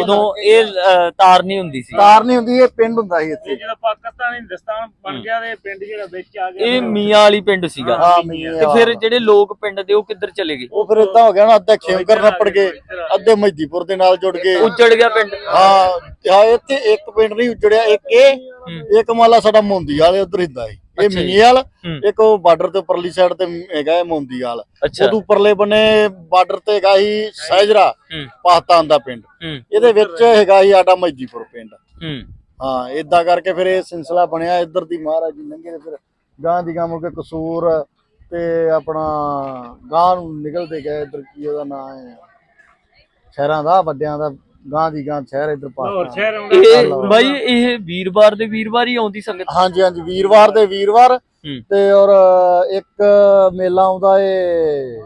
ਉਦੋਂ ਇਹ ਅ, ਤਾਰ ਨਹੀਂ ਹੁੰਦੀ ਸੀ। ਤਾਰ ਨਹੀਂ ਹੁੰਦੀ ਇਹ ਪਿੰਡ ਹੁੰਦਾ ਸੀ ਇੱਥੇ। ਜਦੋਂ ਪਾਕਿਸਤਾਨ ਹਿੰਦੁਸਤਾਨ ਬਣ ਗਿਆ ਤੇ ਪਿੰਡ ਜਿਹੜਾ ਵਿੱਚ ਆ ਗਿਆ। ਇਹ ਮੀਆਂ ਵਾਲੀ ਪਿੰਡ ਸੀਗਾ। ਹਾਂ ਮੀਆਂ ਤੇ ਫਿਰ ਜਿਹੜੇ ਲੋਕ ਪਿੰਡ ਦੇ ਉਹ ਕਿੱਧਰ ਚਲੇ ਗਏ? ਉਹ ਫਿਰ ਇਦਾਂ ਹੋ ਗਿਆ ਨਾ ਅੱਧੇ ਖੇਮਕਰ ਨੱਪੜ ਗਏ ਅੱਧੇ ਮਹਿਦੀਪੁਰ ਦੇ ਨਾਲ ਜੁੜ ਗਏ। ਉੱਜੜ ਗਿਆ ਪਿੰਡ। ਹਾਂ ਤੇ ਹਾਂ ਇੱਥੇ ਇੱਕ ਪਿੰਡ ਨਹੀਂ ਉਜੜਿਆ ਇੱਕ ਇਹ ਇੱਕ ਮਾਲਾ ਸਾਡਾ ਮੋਂਦੀ ਵਾਲੇ ਉਧਰ ਹਿੰਦਾ ਸੀ। ਇਹ। ਮੀਆਲ ਹੂੰ। ਇੱਕ ਉਹ ਬਾਰਡਰ ਤੇ ਉੱਪਰਲੀ ਸਾਈਡ ਤੇ ਹੈਗਾ ਇਹ ਮੋਂਦੀ ਵਾਲ। ਅੱਛਾ। ਉਦੋਂ ਉੱਪਰਲੇ ਬੰਨੇ ਬਾਰਡਰ ਤੇ ਹੈਗਾ ਸੀ ਸਹਿਜਰਾ ਹੂੰ। ਪਾਕਿਸਤਾਨ ਦਾ ਪਿੰਡ। ਹੂੰ। ਇਹਦੇ ਵਿੱਚ ਹੈਗਾ ਸੀ ਸਾਡਾ ਮਹਿਦੀਪੁਰ ਪਿੰਡ। ਹੂੰ। ਹਾਂ ਇਦਾਂ ਕਰਕੇ ਫਿਰ ਇਹ ਸਿਲਸਿਲਾ ਬਣਿਆ ਇੱਧਰ ਦੀ ਮਹਾਰਾਜ ਜੀ ਲੰਘੇ ਤੇ ਫਿਰ ਗਾਂ ਦੀ ਗਾਂ ਮੁੜ ਕੇ ਕਸੂਰ ਤੇ ਆਪਣਾ ਗਾਂ ਨੂੰ ਨਿਕਲਦੇ ਗਏ ਇੱਧਰ ਕੀ ਉਹਦਾ ਨਾਂ ਹੈ? ਸ਼ਹਿਰਾਂ ਦਾ ਵੱਡਿਆਂ ਦਾ ਗਾਂ ਦੀ ਗਾਂ ਸ਼ਹਿਰ ਇੱਧਰ ਹੋਰ ਪਾਕਿਸਤਾਨ ਸ਼ਹਿਰ ਆਉਂਦਾ ਇਹ ਬਾਈ ਇਹ ਵੀਰਵਾਰ ਦੇ ਵੀਰਵਾਰ ਹੀ ਆਉਂਦੀ ਸੰਗਤ? ਹਾਂਜੀ ਹਾਂਜੀ ਵੀਰਵਾਰ ਦੇ ਵੀਰਵਾਰ ਤੇ ਔਰ ਇੱਕ ਮੇਲਾ ਆਉਂਦਾ ਏ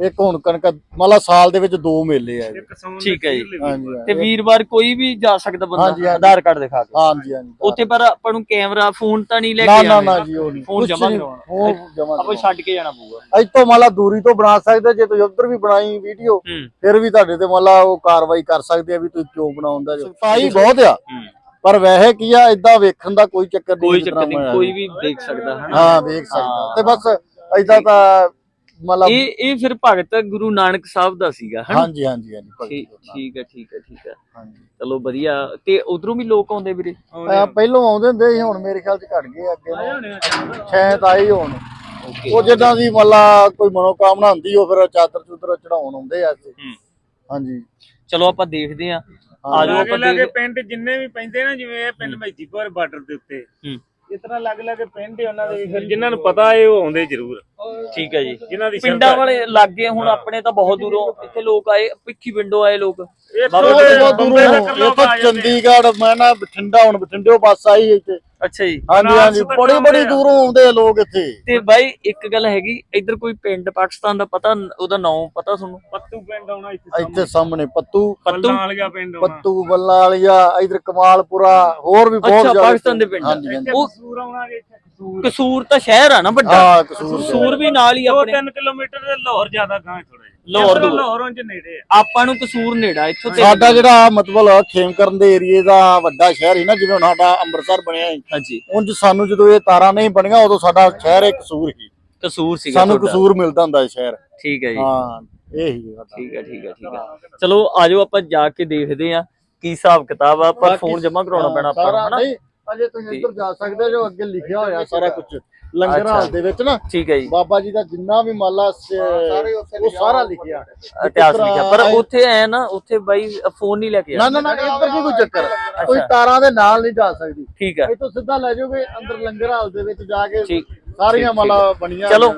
ਇੱਕ ਹੁਣ ਕਣਕ ਮਤਲਬ ਸਾਲ ਦੇ ਵਿੱਚ ਦੋ ਮੇਲੇ ਆ ਜੀ ਠੀਕ ਹੈ ਜੀ। ਹਾਂਜੀ ਤੇ ਵੀਰਵਾਰ ਕੋਈ ਵੀ ਜਾ ਸਕਦਾ ਬੰਦਾ? ਹਾਂਜੀ। ਆਧਾਰ ਕਾਰਡ ਦਿਖਾ ਕੇ ਹਾਂਜੀ ਹਾਂਜੀ। ਉੱਥੇ ਪਰ ਆਪਾਂ ਨੂੰ ਕੈਮਰਾ ਫੋਨ ਤਾਂ ਨਹੀਂ ਲੈ ਨਾ ਕੇ ਨਾ ਨਾ ਜੀ ਉਹ ਨਹੀਂ। ਫੋਨ ਕੁਛ ਜਮ੍ਹਾਂ ਨਹੀਂ। ਉਹ ਜਮਾ ਆਪਾਂ ਛੱਡ ਕੇ ਜਾਣਾ ਪਊਗਾ। ਅੱਜ ਤੋਂ ਮੰਨ ਲਾ ਦੂਰੀ ਤੋਂ ਬਣਾ ਸਕਦੇ ਜੇ ਤੁਸੀਂ ਉੱਧਰ ਵੀ ਬਣਾਈ ਵੀਡੀਓ ਹੂੰ। ਫਿਰ ਵੀ ਤੁਹਾਡੇ ਤੇ ਮੰਨ ਲਾ ਉਹ ਕਾਰਵਾਈ ਕਰ ਸਕਦੇ ਆ ਵੀ ਤੁਸੀਂ ਕਿਉਂ ਬਣਾਉਂਦਾ ਜੋ। ਸਖਤਾਈ ਬਹੁਤ ਆ। ਹੂੰ। ਪਰ ਵੈਸੇ ਕੀ ਆ ਇਦਾਂ ਵੇਖਣ ਦਾ ਕੋਈ ਚੱਕਰ ਨਹੀਂ ਕੋਈ ਜਿਸ ਚੱਕਰ ਤਰ੍ਹਾਂ ਨਹੀਂ। ਮੈਂ- ਕੋਈ ਵੀ ਦੇਖ ਸਕਦਾ ਹਨਾ? ਹਾਂ ਵੇਖ ਸਕਦਾ। ਤੇ ਬਸ ਇਦਾਂ ਤਾਂ ਮਤਲਬ ਇਹ ਇਹ ਫਿਰ ਭਗਤ ਗੁਰੂ ਨਾਨਕ ਸਾਹਿਬ ਦਾ ਸੀਗਾ ਹਨਾ? ਹਾਂਜੀ ਹਾਂਜੀ ਹਾਂਜੀ ਭਗਤ ਠੀਕ ਗੁਰੂ ਨਾਨਕ। ਠੀਕ ਹੈ ਠੀਕ ਹੈ ਠੀਕ ਹੈ। ਹਾਂਜੀ। ਚਲੋ ਵਧੀਆ। ਤੇ ਉਧਰੋਂ ਵੀ ਲੋਕ ਆਉਂਦੇ ਵੀਰੇ? ਅਹ ਪਹਿਲੋਂ ਆਉਂਦੇ ਹੁੰਦੇ ਸੀ ਹੁਣ ਮੇਰੇ ਖਿਆਲ ਚ ਘਟ ਗਏ ਅੱਗੇ। ਨੂੰ ਸ਼ਾਇਦ ਆਏ ਹੋਣ। ਓਕੇ। ਉਹ ਜਿੱਦਾਂ ਦੀ ਮੱਲਾ ਕੋਈ ਮਨੋਕਾਮਨਾ ਹੁੰਦੀ ਉਹ ਫਿਰ ਚਾਦਰ ਚੁਦਰ ਚੜਾਉਣ ਆਉਂਦੇ ਆ ਇੱਥੇ। ਹਾਂਜੀ। ਚਲੋ ਆਪਾਂ ਦੇਖਦੇ ਆਂ ਹਾਂ। ਆ ਜਾਓ ਲਾਗੇ ਆਪਾਂ ਲਾਗੇ ਦੇਖ ਪਿੰਡ ਜਿੰਨੇ ਵੀ ਪੈਂਦੇ ਨਾ ਜਿਵੇਂ ਇਹ ਪਿੰਡ ਮਹਿਦੀਪੁਰ ਬਾਰਡਰ ਦੇ ਉੱਤੇ। ਹੂੰ। ਇਸ ਤਰ੍ਹਾਂ ਲੱਗ ਲੱਗੇ ਪਿੰਡ ਹੀ ਉਹਨਾਂ ਦੇ ਵੀ ਫਿਰ ਜਿਨ੍ਹਾਂ ਨੂੰ ਪਤਾ ਹੈ ਉਹ ਆਉਂਦੇ ਜ਼ਰੂਰ। ਠੀਕ ਹੈ ਜੀ। ਜਿਨ੍ਹਾਂ ਦੀ ਪਿੰਡਾਂ ਸ਼ਰਧਾ- ਵਾਲੇ ਲਾਗੇ ਹੁਣ ਆਪਣੇ ਤਾਂ ਬਹੁਤ ਦੂਰੋਂ ਇੱਥੇ ਲੋਕ ਆਏ ਭਿੱਖੀ ਪਿੰਡੋਂ ਆਏ ਲੋਕ। ਬਾਬਾ ਜੀ ਬਹੁਤ ਦੂਰੋਂ ਇੱਥੋਂ ਆ ਜਾਂਦੇ ਆ। ਚੰਡੀਗੜ੍ਹ ਮੈਂ ਨਾ ਬਠਿੰਡਾ ਹੁਣ ਬਠਿੰਡਿਓ ਬੱਸ ਆਈ ਇੱਥੇ। ਅੱਛਾ ਜੀ। ਹਾਂਜੀ ਬਨਾਰਸ ਹਾਂਜੀ ਤੱਕ ਬੜੀ ਆਉਂਦੇ ਬੜੀ ਆ। ਦੂਰੋਂ ਆਉਂਦੇ ਆ ਲੋਕ ਇੱਥੇ। ਤੇ ਬਾਈ ਇੱਕ ਗੱਲ ਹੈਗੀ ਇੱਧਰ ਕੋਈ ਪਿੰਡ ਪਾਕਿਸਤਾਨ ਦਾ ਪਤਾ ਉਹਦਾ ਨਾਮ ਪਤਾ ਤੁਹਾਨੂੰ? ਪੱਤੂ ਪਿੰਡ ਆਉਣਾ ਇੱਥੇ ਇੱਥੇ ਸਾਹਮਣੇ ਪੱਤੂ। ਪੱਤੂ? ਵਾਲਿਆ ਪਿੰਡ ਆਉਣਾ। ਪੱਤੂ ਬੱਲਾ ਵਾਲੀਆ ਇਧਰ ਕਮਾਲਪੁਰਾ ਹੋਰ ਵੀ ਬਹੁਤ ਅੱਛਾ ਪਾਕਿਸਤਾਨ ਦੇ ਪਿੰਡ। ਹਾਂਜੀ ਹਾਂਜੀ। ਉਹ ਕਸੂਰ ਆਉਣਾ ਜੀ ਇੱਥੇ ਕਸੂਰ। ਕਸੂਰ ਤਾਂ ਸ਼ਹਿਰ ਆ ਨਾ ਵੱਡਾ। ਹਾਂ ਕਸੂਰ ਕਸੂਰ ਵੀ ਨਾਲ ਹੀ ਆਪਣੇ। ਤਿੰਨ ਕਿਲੋਮੀਟਰ ਦੇ ਲਾਹੌਰ ਜ਼ਿਆਦਾ ਗਾਂ ਥੋੜਾ ਲਾਹੌਰ ਦੂਰ। ਲਾਹੌਰੋਂ ਚ ਨੇੜੇ ਆ। ਆਪਾਂ ਨੂੰ ਕਸੂਰ ਨੇੜਾ ਇੱਥੋਂ ਤੇ ਸਾਡਾ ਜਿਹੜਾ ਮਤਲਬ ਖੇਮਕਰਨ ਦੇ ਏਰੀਏ ਦਾ ਵੱਡਾ ਸ਼ਹਿਰ ਸੀ ਨਾ ਜਿਵੇਂ ਹੁਣ ਸਾਡਾ ਅੰਮ੍ਰਿਤਸਰ ਬਣਿਆ ਸੀ। ਹਾਂਜੀ। ਉਂਝ ਸਾਨੂੰ ਜਦੋਂ ਇਹ ਤਾਰਾਂ ਨਹੀਂ ਬਣੀਆਂ ਉਦੋਂ ਸਾਡਾ ਸ਼ਹਿਰ ਇੱਕ ਕਸੂਰ ਸੀ। ਕਸੂਰ ਸੀਗਾ ਸਾਨੂੰ ਤੁਹਾਡਾ। ਕਸੂਰ ਮਿਲਦਾ ਹੁੰਦਾ ਸੀ ਸ਼ਹਿਰ। ਠੀਕ ਹੈ ਜੀ। ਹਾਂ ਇਹ ਹੀ ਸਾਡਾ। ਠੀਕ ਹੈ ਠੀਕ ਹੈ ਠੀਕ ਹੈ। ਚਲੋ ਆਜੋ ਆਪਾਂ ਜਾ ਕੇ ਦੇਖਦੇ ਆ ਕੀ ਹਿਸਾਬ ਕਿਤਾਬ ਆ ਪਰ ਫੋਨ ਜਮਾ ਕਰਾਉਣਾ ਪੈਣਾ ਆਪਾਂ ਨੂੰ ਹਨਾ? ਅਜੇ ਤੁਸੀਂ ਇੱਧਰ ਜਾ ਸਕਦੇ ਜੋ ਅੱਗੇ ਲਿਖਿਆ ਹੋਇਆ ਸਾਰਾ ਕੁਝ ਲੰਗਰ। ਹਾਲ ਦੇ ਵਿੱਚ ਨਾ ਠੀਕ ਹੈ ਜੀ। ਬਾਬਾ ਜੀ ਦਾ ਜਿੰਨਾ ਵੀ ਮਾਲਾ ਉਹ ਸਾਰਾ ਲਿਖਿਆ। ਇਤਿਹਾਸ ਲਿਖਿਆ। ਪਰ ਉੱਥੇ ਐ ਨਾ ਉੱਥੇ ਬਾਈ ਫੋਨ ਨਹੀਂ ਲੈ ਕੇ ਨਾ ਨਾ ਨਾ ਇੱਧਰ ਨਹੀਂ ਕੋਈ ਚੱਕਰ। ਕੋਈ ਤਾਰਾਂ ਦੇ ਨਾਲ ਨਹੀਂ ਜਾ ਸਕਦੀ। ਠੀਕ ਹੈ। ਇੱਥੋਂ ਸਿੱਧਾ ਲੈ ਜਾਓਗੇ ਅੰਦਰ ਲੰਗਰ ਹਾਲ ਦੇ ਵਿੱਚ ਜਾ ਕੇ ਸਾਰੀਆਂ ਮਾਲਾ ਬਣੀਆਂ ਚਲੋ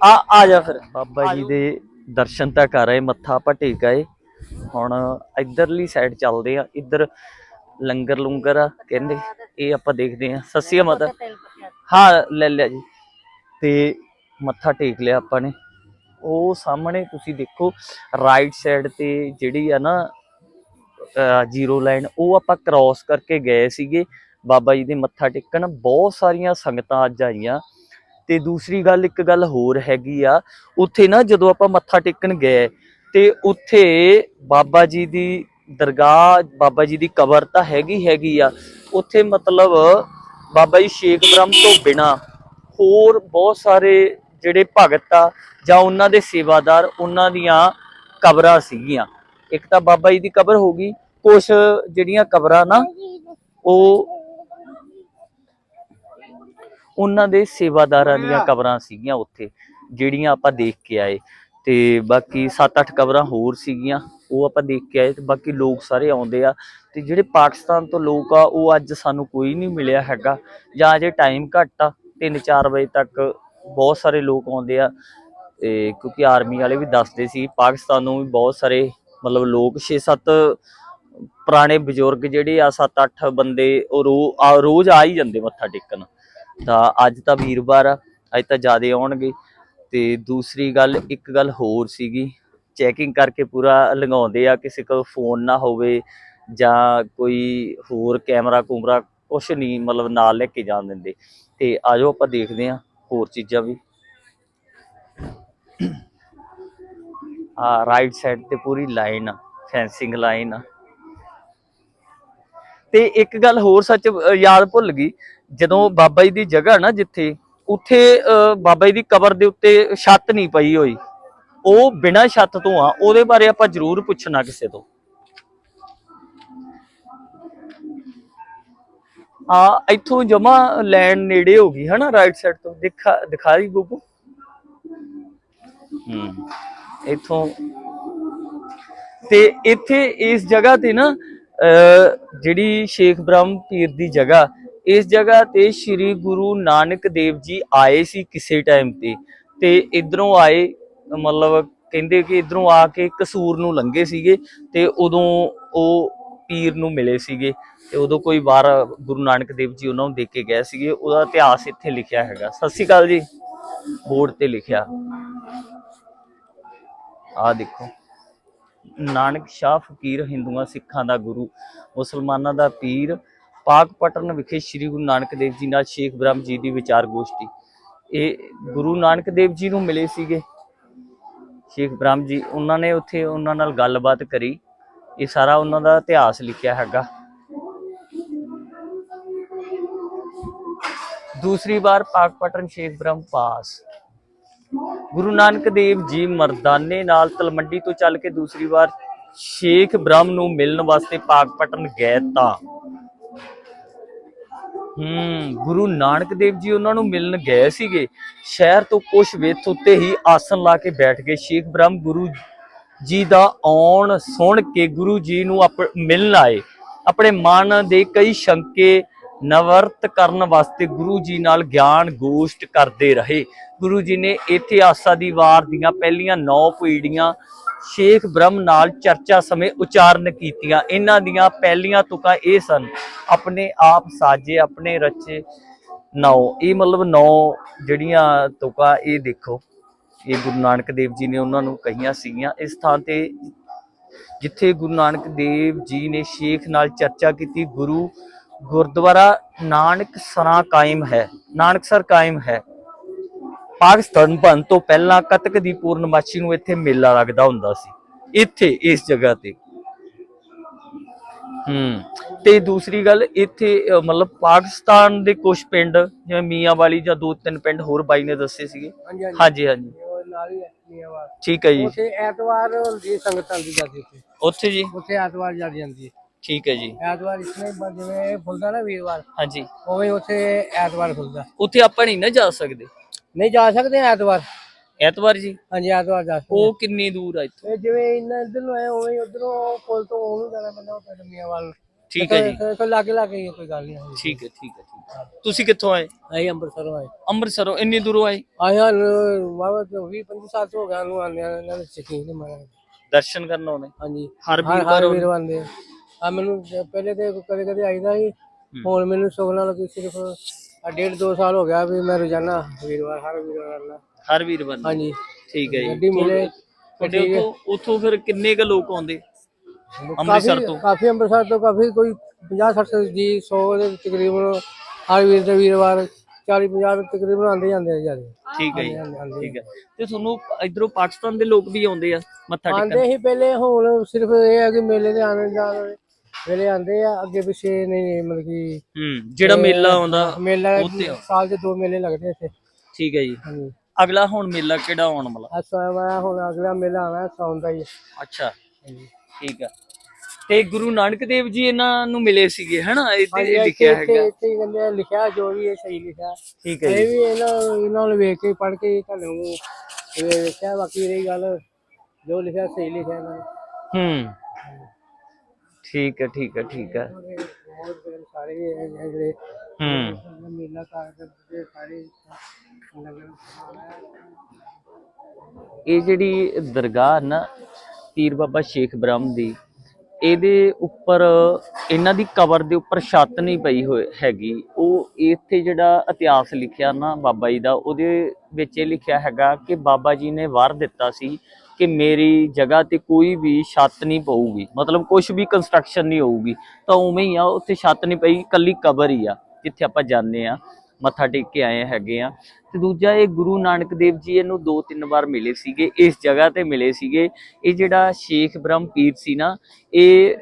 ਆ ਆ ਜਾ ਫਿਰ। ਬਾਬਾ ਜੀ ਦੇ ਦਰਸ਼ਨ ਤਾਂ ਕਰ ਆਏ ਮੱਥਾ ਆਪਾਂ ਟੇਕ ਆਏ ਹੁਣ ਇਧਰਲੀ ਸਾਈਡ ਚੱਲਦੇ ਆ। ਇੱਧਰ ਲੰਗਰ ਲੁੰਗਰ ਆ ਕਹਿੰਦੇ ਇਹ ਆਪਾਂ ਦੇਖਦੇ ਆ। ਸੱਸੀਆ ਮਾਤਾ। ਹਾਂ, ਲੈ ਲਿਆ ਜੀ। ਤੇ ਮੱਥਾ ਟੇਕ ਲਿਆ ਆਪਾਂ ਨੇ। ਉਹ ਸਾਹਮਣੇ ਤੁਸੀਂ ਦੇਖੋ ਰਾਈਟ ਸਾਈਡ ਤੇ ਜਿਹੜੀ ਆ ਨਾ ਜ਼ੀਰੋ ਲਾਈਨ ਉਹ ਆਪਾਂ ਕ੍ਰਾਸ ਕਰਕੇ ਗਏ ਸੀਗੇ। ਬਾਬਾ ਜੀ ਦੇ ਮੱਥਾ ਟੇਕਣ, ਬਹੁਤ ਸਾਰੀਆਂ ਸੰਗਤਾਂ ਅੱਜ ਆਈਆਂ। ਤੇ ਦੂਸਰੀ ਗੱਲ, ਇੱਕ ਗੱਲ ਹੋਰ ਹੈਗੀ ਆ, ਉੱਥੇ ਨਾ ਜਦੋਂ ਆਪਾਂ ਮੱਥਾ ਟੇਕਣ ਗਏ, ਤੇ ਉੱਥੇ ਬਾਬਾ ਜੀ ਦੀ ਦਰਗਾਹ, ਬਾਬਾ ਜੀ ਦੀ ਕਬਰ ਤਾਂ ਹੈਗੀ ਹੈਗੀ ਆ। ਉੱਥੇ ਮਤਲਬ ਬਾਬਾ ਜੀ ਸ਼ੇਖ ਬ੍ਰਹਮ ਤੋਂ ਬਿਨਾ ਹੋਰ ਬਹੁਤ ਸਾਰੇ ਜਿਹੜੇ ਭਗਤ ਆ ਜਾਂ ਉਹਨਾਂ ਦੇ ਸੇਵਾਦਾਰ ਉਹਨਾਂ ਦੀਆਂ ਕਬਰਾਂ ਸੀਗੀਆਂ। ਇੱਕ ਤਾਂ ਬਾਬਾ ਜੀ ਦੀ ਕਬਰ ਹੋ ਗਈ ਕੁਝ ਜਿਹੜੀਆਂ ਕਬਰਾਂ ਨਾ ਉਹ ਉਹਨਾਂ ਦੇ ਸੇਵਾਦਾਰਾਂ ਦੀਆਂ ਕਬਰਾਂ ਸੀਗੀਆਂ ਉੱਥੇ ਜਿਹੜੀਆਂ ਆਪਾਂ ਦੇਖ ਕੇ ਆਏ। ਤੇ ਬਾਕੀ 7-8 ਕਬਰਾਂ ਹੋਰ ਸੀਗੀਆਂ। ਉਹ ਆਪਾਂ ਦੇਖ ਕੇ ਆਏ ਤੇ ਬਾਕੀ ਲੋਕ ਸਾਰੇ ਆਉਂਦੇ ਆ ਤੇ ਜਿਹੜੇ ਪਾਕਿਸਤਾਨ ਤੋਂ ਲੋਕ ਆ, ਉਹ ਅੱਜ ਸਾਨੂੰ ਕੋਈ ਨਹੀਂ ਮਿਲਿਆ ਹੈਗਾ। ਜਾਂ ਅਜੇ ਟਾਈਮ ਘੱਟ ਆ 3-4 ਵਜੇ ਤੱਕ ਬਹੁਤ ਸਾਰੇ ਲੋਕ ਆਉਂਦੇ ਆ। ਤੇ ਕਿਉਂਕਿ ਆਰਮੀ ਵਾਲੇ ਵੀ ਦੱਸਦੇ ਸੀ, ਪਾਕਿਸਤਾਨ ਨੂੰ ਵੀ ਬਹੁਤ ਸਾਰੇ ਮਤਲਬ ਲੋਕ 6-7 ਪੁਰਾਣੇ ਬਜ਼ੁਰਗ ਜਿਹੜੇ ਆ 7-8 ਬੰਦੇ, ਉਹ ਰੋ, ਆ- ਰੋਜ਼ ਆ ਹੀ ਜਾਂਦੇ ਮੱਥਾ ਟੇਕਣ। ਤਾਂ ਅੱਜ ਤਾਂ ਵੀਰਵਾਰ ਆ, ਅੱਜ ਤਾਂ ਜ਼ਿਆਦੇ ਆਉਣਗੇ। ਤੇ ਦੂਸਰੀ ਗੱਲ, ਇੱਕ ਗੱਲ ਹੋਰ ਸੀਗੀ ਚੈਕਿੰਗ ਕਰਕੇ ਪੂਰਾ ਲੰਘਾਉਂਦੇ ਆ, ਕਿਸੇ ਕੋਲ ਫੋਨ ਨਾ ਹੋਵੇ ਜਾਂ ਕੋਈ ਹੋਰ ਕੈਮਰਾ ਕੁਮਰਾ ਕੁਛ ਨਹੀਂ ਮਤਲਬ ਨਾਲ ਲੈ ਕੇ ਜਾਣ ਦਿੰਦੇ। ਤੇ ਆਜੋ ਆਪਾਂ ਦੇਖਦੇ ਆ ਹੋਰ ਚੀਜ਼ਾਂ ਵੀ। ਆ ਰਾਈਟ ਸਾਈਡ ਤੇ ਪੂਰੀ ਲਾਈਨ ਆ ਫੈਂਸਿੰਗ ਲਾਈਨ ਆ। ਤੇ ਇੱਕ ਗੱਲ ਹੋਰ ਸੱਚ ਯਾਦ ਭੁੱਲ ਗਈ, ਜਦੋਂ ਬਾਬਾ ਜੀ ਦੀ ਜਗ੍ਹਾ ਨਾ ਜਿੱਥੇ, ਉੱਥੇ ਬਾਬਾ ਜੀ ਦੀ ਕਬਰ ਦੇ ਉੱਤੇ ਛੱਤ ਨਹੀਂ ਪਈ ਹੋਈ। ਉਹ ਬਿਨਾਂ ਛੱਤ ਤੋਂ ਆ ਉਹਦੇ ਬਾਰੇ ਆਪਾਂ ਜ਼ਰੂਰ ਪੁੱਛਣਾ ਕਿਸੇ ਤੋਂ। ਆ ਇੱਥੋਂ ਜਮਾ ਲੈਣ ਨੇੜੇ ਹੋ ਗਈ ਹਨਾ ਰਾਈਟ ਸਾਈਡ ਤੋਂ। ਦਿਖਾ ਦਿਖਾ ਰਹੀ ਗੋਪੂ ਹੂੰ। ਇੱਥੋਂ। ਤੇ ਇੱਥੇ ਇਸ ਜਗ੍ਹਾ ਤੇ ਨਾ ਜਿਹੜੀ ਸ਼ੇਖ ਬ੍ਰਹਮ ਪੀਰ ਦੀ ਜਗ੍ਹਾ ਇਸ ਜਗ੍ਹਾ ਤੇ ਸ੍ਰੀ ਗੁਰੂ ਨਾਨਕ ਦੇਵ ਜੀ ਆਏ ਸੀ ਕਿਸੇ ਟਾਈਮ ਤੇ। ਤੇ ਇਧਰੋਂ ਆਏ ਮਤਲਬ ਕਹਿੰਦੇ ਕਿ ਇਧਰੋਂ ਆ ਕੇ ਕਸੂਰ ਨੂੰ ਲੰਘੇ ਸੀਗੇ ਤੇ ਉਦੋਂ ਉਹ ਪੀਰ ਨੂੰ ਮਿਲੇ ਸੀਗੇ ਤੇ ਉਦੋਂ ਕੋਈ ਵਾਰ ਗੁਰੂ ਨਾਨਕ ਦੇਵ ਜੀ ਉਹਨਾਂ ਨੂੰ ਦੇ ਕੇ ਗਏ ਸੀਗੇ। ਉਹਦਾ ਇਤਿਹਾਸ ਇੱਥੇ ਲਿਖਿਆ ਹੈਗਾ। ਸਤਿ ਸ਼੍ਰੀ ਅਕਾਲ ਜੀ। ਬੋਰਡ ਤੇ ਲਿਖਿਆ। ਆ ਦੇਖੋ। ਨਾਨਕ ਸ਼ਾਹ ਫਕੀਰ ਹਿੰਦੂਆਂ ਸਿੱਖਾਂ ਦਾ ਗੁਰੂ, ਮੁਸਲਮਾਨਾਂ ਦਾ ਪੀਰ, ਪਾਕ ਪਟਨ ਵਿਖੇ ਸ੍ਰੀ ਗੁਰੂ ਨਾਨਕ ਦੇਵ ਜੀ ਨਾਲ ਸ਼ੇਖ ਬ੍ਰਹਮ ਜੀ ਦੀ ਵਿਚਾਰ ਗੋਸ਼ਟੀ। ਇਹ ਗੁਰੂ ਨਾਨਕ ਦੇਵ ਜੀ ਨੂੰ ਮਿਲੇ ਸੀਗੇ। ਸ਼ੇਖ ਬ੍ਰਹਮ ਜੀ, ਉਹਨਾਂ ਨੇ ਉੱਥੇ ਉਹਨਾਂ ਨਾਲ ਗੱਲਬਾਤ ਕਰੀ। ਇਹ ਸਾਰਾ ਉਹਨਾਂ ਦਾ ਇਤਿਹਾਸ ਲਿਖਿਆ ਹੈਗਾ। ਦੂਸਰੀ ਵਾਰ ਪਾਕਪਟਨ ਸ਼ੇਖ ਬ੍ਰਹਮ ਪਾਸ। ਗੁਰੂ ਨਾਨਕ ਦੇਵ ਜੀ ਮਰਦਾਨੇ ਨਾਲ ਤਲਮੰਡੀ ਤੋਂ ਚੱਲ ਕੇ ਦੂਸਰੀ ਵਾਰ ਸ਼ੇਖ ਬ੍ਰਹਮ ਨੂੰ ਮਿਲਣ ਵਾਸਤੇ ਪਾਕਪਟਨ ਗਏ ਤਾਂ ਹੂੰ, ਗੁਰੂ ਨਾਨਕ ਦੇਵ ਜੀ ਉਹਨਾਂ ਨੂੰ ਮਿਲਣ ਗਏ ਸੀਗੇ। ਸ਼ਹਿਰ ਤੋਂ ਕੁਝ ਵੇਥ ਉੱਤੇ ਹੀ ਆਸਨ ਲਾ ਕੇ ਬੈਠ ਗਏ। ਸ਼ੇਖ ਬ੍ਰਹਮ ਗੁਰੂ ਜੀ ਦਾ ਆਉਣ ਸੁਣ ਕੇ ਗੁਰੂ ਜੀ ਨੂੰ ਆਪ ਮਿਲਣ ਆਏ। ਆਪਣੇ ਮਨ ਦੇ ਕਈ ਸ਼ੰਕੇ ਨਵਰਤ ਕਰਨ ਵਾਸਤੇ ਗੁਰੂ ਜੀ ਨਾਲ ਗਿਆਨ ਗੋਸ਼ਟ ਕਰਦੇ ਰਹੇ। ਗੁਰੂ ਜੀ ਨੇ ਇਤਿਹਾਸਾਂ ਦੀ ਵਾਰ ਦੀਆਂ ਪਹਿਲੀਆਂ 9 ਪੀੜੀਆਂ ਸ਼ੇਖ ਬ੍ਰਹਮ ਨਾਲ ਚਰਚਾ ਸਮੇਂ ਉਚਾਰਨ ਕੀਤੀਆਂ। ਇਹਨਾਂ ਦੀਆਂ ਪਹਿਲੀਆਂ ਤੁਕਾਂ ਇਹ ਸਨ, ਆਪਣੇ ਆਪ ਸਾਜੇ, ਆਪਣੇ ਰਚੇ ਨੌ ਇਹ ਮਤਲਬ ਨੌ ਜਿਹੜੀਆਂ ਤੁਕਾਂ ਇਹ ਦੇਖੋ, ਇਹ ਗੁਰੂ ਨਾਨਕ ਦੇਵ ਜੀ ਨੇ ਉਹਨਾਂ ਨੂੰ ਕਹੀਆਂ ਸੀਗੀਆਂ। ਇਸ ਥਾਂ ਤੇ ਜਿੱਥੇ ਗੁਰੂ ਨਾਨਕ ਦੇਵ ਜੀ ਨੇ ਸ਼ੇਖ ਨਾਲ ਚਰਚਾ ਕੀਤੀ, ਗੁਰੂ ਗੁਰਦੁਆਰਾ ਨਾਨਕ ਸਰਾਂ ਕਾਇਮ ਹੈ, ਨਾਨਕਸਰ ਕਾਇਮ ਹੈ। ਪਾਕਿਸਤਾਨ ਬਣ ਤੋਂ ਪਹਿਲਾਂ ਕਤਕ ਦੀ ਪੂਰਨਮਾਸ਼ੀ ਨੂੰ ਇੱਥੇ ਮੇਲਾ ਲੱਗਦਾ ਹੁੰਦਾ ਸੀ। ਇੱਥੇ ਇਸ ਜਗ੍ਹਾ ਤੇ। ਹੂੰ। ਤੇ ਦੂਸਰੀ ਗੱਲ ਇੱਥੇ ਮਤਲਬ ਪਾਕਿਸਤਾਨ ਦੇ ਕੁਝ ਪਿੰਡ ਜਿਵੇਂ ਮੀਆਂ ਵਾਲੀ ਜਾਂ ਦੋ ਤਿੰਨ ਪਿੰਡ ਹੋਰ ਬਾਈ ਨੇ ਦੱਸੇ ਸੀਗੇ। ਹਾਂਜੀ ਹਾਂਜੀ। ਠੀਕ ਹੈ ਜੀ। ਉੱਥੇ ਐਤਵਾਰ ਹੁੰਦੀ ਸੰਗਤ ਜਾਂਦੀ ਉੱਥੇ। ਉੱਥੇ ਜੀ? ਉੱਥੇ ਐਤਵਾਰ ਜਾਂਦੀ ਹੈ। ਠੀਕ ਹੈ ਜੀ। ਐਤਵਾਰ ਇਸਨੇ ਜਿਵੇਂ ਖੁੱਲਦਾ ਨਾ ਵੀਰਵਾਰ ਹਾਂਜੀ। ਉਵੇਂ ਉੱਥੇ ਐਤਵਾਰ ਖੁੱਲਦਾ। ਉੱਥੇ ਆਪਾਂ ਨਹੀਂ ਨਾ ਜਾ ਸਕਦੇ। ਨਹੀਂ ਜਾ ਸਕਦੇ ਐਤਵਾਰ। ਐਤਵਾਰ ਜੀ? ਹਾਂਜੀ ਐਤਵਾਰ ਜਾ ਸਕਦੇ ਉਹ ਕਿੰਨੀ ਦੂਰ ਆ ਇੱਥੋਂ? ਇਹ ਜਿਵੇਂ ਇੰਨਾ ਇੱਧਰ ਨੂੰ ਹੈ ਉਵੇਂ ਉਧਰੋਂ ਪੁਲ ਤੋਂ ਉਹਨੂੰ ਜਾਣਾ ਪੈਂਦਾ ਉਹ ਪਿੰਡ ਮੀਆਂਵਾਲ ਠੀਕ ਹੈ ਜੀ। ਕੋਈ ਲਾਗੇ ਲਾਗੇ ਹੀ ਕੋਈ ਗੱਲ ਨਹੀਂ ਹੈ ਠੀਕ ਹੈ ਠੀਕ ਹੈ ਠੀਕ ਹੈ। ਤੁਸੀਂ ਕਿੱਥੋਂ ਆਏ? ਅਸੀਂ ਅੰਮ੍ਰਿਤਸਰੋਂ ਆਏ। ਅੰਮ੍ਰਿਤਸਰੋਂ। ਇੰਨੀ ਦੂਰੋਂ ਆਏ? ਆਇਆ ਵਾਵਾ ਤੇ 20 25 ਸਾਲ ਤੋਂ ਹੋ ਗਿਆ ਨੂੰ ਆਉਂਦੇ ਆ ਇਹਨਾਂ ਨੇ ਸਿੱਖੀ ਨਹੀਂ ਮਾਰਿਆ। ਦਰਸ਼ਨ ਕਰਨ ਆਉਣੇ ਹਾਂਜੀ। ਹਰ ਹਰ ਵੀਰਵਾਰ ਹਰ? ਵੀਰ ਆਉਂਦੇ ਆ। ਮੈਨੂੰ ਜ- ਪਹਿਲੇ ਤੇ ਕਦੇ ਕਦੇ ਆਈਦਾ ਸੀ। ਹੁਣ ਮੈਨੂੰ ਸੁਖਨਾ ਲੱਗੀ ਸਿਰਫ ਆ ਡੇਢ ਦੋ ਸਾਲ ਹੋ ਗਿਆ ਵੀ ਮੈਂ ਰੋਜ਼ਾਨਾ ਵੀਰਵਾਰ ਹਰ ਵੀਰਵਾਰ ਆਉਂਦਾ। ਹਰ ਵੀਰਵਾਰ ਨੂੰ? ਹਾਂਜੀ। ਠੀਕ ਹੈ ਜੀ। ਗੱਡੀ ਮਿਲੇ ਤੁਹਾਡੇ ਉੱਥੋਂ ਉੱਥੋਂ ਫਿਰ ਕਿੰਨੇ ਕੁ ਲੋਕ ਆਉਂਦੇ? ਅੰਮ੍ਰਿਤਸਰ ਕਾਫੀ ਤੋਂ? ਕਾਫੀ ਅੰਮ੍ਰਿਤਸਰ ਤੋਂ ਕਾਫੀ ਕੋਈ 50 60 ਜੀ 100 ਦੇ ਤਕਰੀਬਨ ਹਰ ਵੀਰ ਦੇ ਵੀਰਵਾਰ 40 50 ਤਕਰੀਬਨ ਆਉਂਦੇ ਆਉਂਦੇ ਆ ਜ਼ਿਆਦਾ ਠੀਕ ਹੈ ਜੀ। ਠੀਕ ਹੈ। ਤੇ ਤੁਹਾਨੂੰ ਇਧਰੋਂ ਪਾਕਿਸਤਾਨ ਦੇ ਲੋਕ ਵੀ ਆਉਂਦੇ ਆ ਮੱਥਾ ਟੇਕਣ? ਆਉਂਦੇ ਹੀ ਪਹਿਲੇ ਹੁਣ ਸਿਰਫ ਇਹ ਹੈ ਕਿ ਮੇਲੇ ਦੇ ਆਣ ਜਾਣ ਵੇਲੇ ਆਉਂਦੇ ਆ ਅੱਗੇ ਪਿੱਛੇ ਨਹੀਂ ਨਹੀਂ ਮਤਲਬ ਕਿ ਹੂੰ ਜਿਹੜਾ ਮੇਲਾ ਆਉਂਦਾ ਮੇਲਾ ਆ। ਸਾਲ ਦੇ ਦੋ ਮੇਲੇ ਲੱਗਦੇ ਇੱਥੇ। ਠੀਕ ਹੈ ਜੀ। ਹਾਂਜੀ। ਅਗਲਾ ਹੁਣ ਮੇਲਾ ਕਿਹੜਾ ਆਉਣ ਵਾਲਾ? ਆ ਸੋਇਆ ਹੁਣ ਅਗਲਾ ਮੇਲਾ ਆਣਾ ਸੌਣ ਦਾ ਹੀ ਹੈ। ਅੱਛਾ। ਠੀਕ ਹੈ ਤੇ ਗੁਰੂ ਨਾਨਕ ਦੇਵ ਜੀ ਇਹਨਾਂ ਨੂੰ ਮਿਲੇ ਸੀਗੇ ਹਨਾ? ਹਾਂਜੀ, ਇਹ ਲਿਖਿਆ ਇੱਥੇ ਹੈਗਾ। ਇੱਥੇ ਹੀ ਕਹਿੰਦੇ ਆ, ਲਿਖਿਆ ਜੋ ਵੀ ਹੈ ਸਹੀ ਲਿਖਿਆ। ਠੀਕ ਹੈ ਇਹ ਜੀ ਵੀ ਇਹਨਾਂ ਇਹਨਾਂ ਨੂੰ ਵੇਖ ਕੇ ਪੜ੍ਹ ਕੇ ਤੁਹਾਨੂੰ ਇਹ ਵੇਖਿਆ ਬਾਕੀ ਰਹੀ ਗੱਲ ਜੋ ਲਿਖਿਆ ਸਹੀ ਲਿਖਿਆ ਇਹਨਾਂ ਨੇ। ਹੂੰ। ਠੀਕ ਹੈ ਠੀਕ ਹੈ ਠੀਕ ਹੈ। ਹੋਰ ਫਿਰ ਸਾਰੇ ਇਹ ਜਿਹੜੇ ਹੂੰ। ਮੇਲਾ ਕਾਰਜ ਦੇ ਸਾਰੇ ਨਗਰ ਇਹ ਜਿਹੜੀ ਦਰਗਾਹ ਨਾ ਪੀਰ ਬਾਬਾ ਸ਼ੇਖ ਬ੍ਰਹਮ ਦੀ ਇਹਦੇ ਉੱਪਰ ਇਹਨਾਂ ਦੀ ਕਬਰ ਦੇ ਉੱਪਰ ਛੱਤ ਨਹੀਂ ਪਈ ਹੋਈ ਹੈਗੀ। ਉਹ ਇੱਥੇ ਜਿਹੜਾ ਇਤਿਹਾਸ ਲਿਖਿਆ ਨਾ ਬਾਬਾ ਜੀ ਦਾ ਉਹਦੇ ਵਿੱਚ ਇਹ ਲਿਖਿਆ ਹੈਗਾ ਕਿ ਬਾਬਾ ਜੀ ਨੇ ਵਰ ਦਿੱਤਾ ਸੀ ਕਿ ਮੇਰੀ ਜਗ੍ਹਾ ਤੇ ਕੋਈ ਵੀ ਛੱਤ ਨਹੀਂ ਪਊਗੀ। ਮਤਲਬ ਕੁਝ ਵੀ ਕੰਸਟਰਕਸ਼ਨ ਨਹੀਂ ਹੋਊਗੀ। ਤਾਂ ਉਵੇਂ ਹੀ ਆ, ਉੱਥੇ ਛੱਤ ਨਹੀਂ ਪਈ ਕੱਲੀ ਕਬਰ ਹੀ ਆ, ਜਿੱਥੇ ਆਪਾਂ ਜਾਂਦੇ ਆ, ਮੱਥਾ ਟੇਕ ਕੇ ਆਏ ਹੈਗੇ ਆ। ਤੇ ਦੂਜਾ ਇਹ ਗੁਰੂ ਨਾਨਕ ਦੇਵ ਜੀ ਇਹਨੂੰ ਦੋ ਤਿੰਨ ਵਾਰ ਮਿਲੇ ਸੀਗੇ, ਇਸ ਜਗ੍ਹਾ ਤੇ ਮਿਲੇ ਸੀਗੇ। ਇਹ ਜਿਹੜਾ ਸ਼ੇਖ ਬ੍ਰਹਮ ਪੀਰ ਸੀ ਨਾ, ਇਹ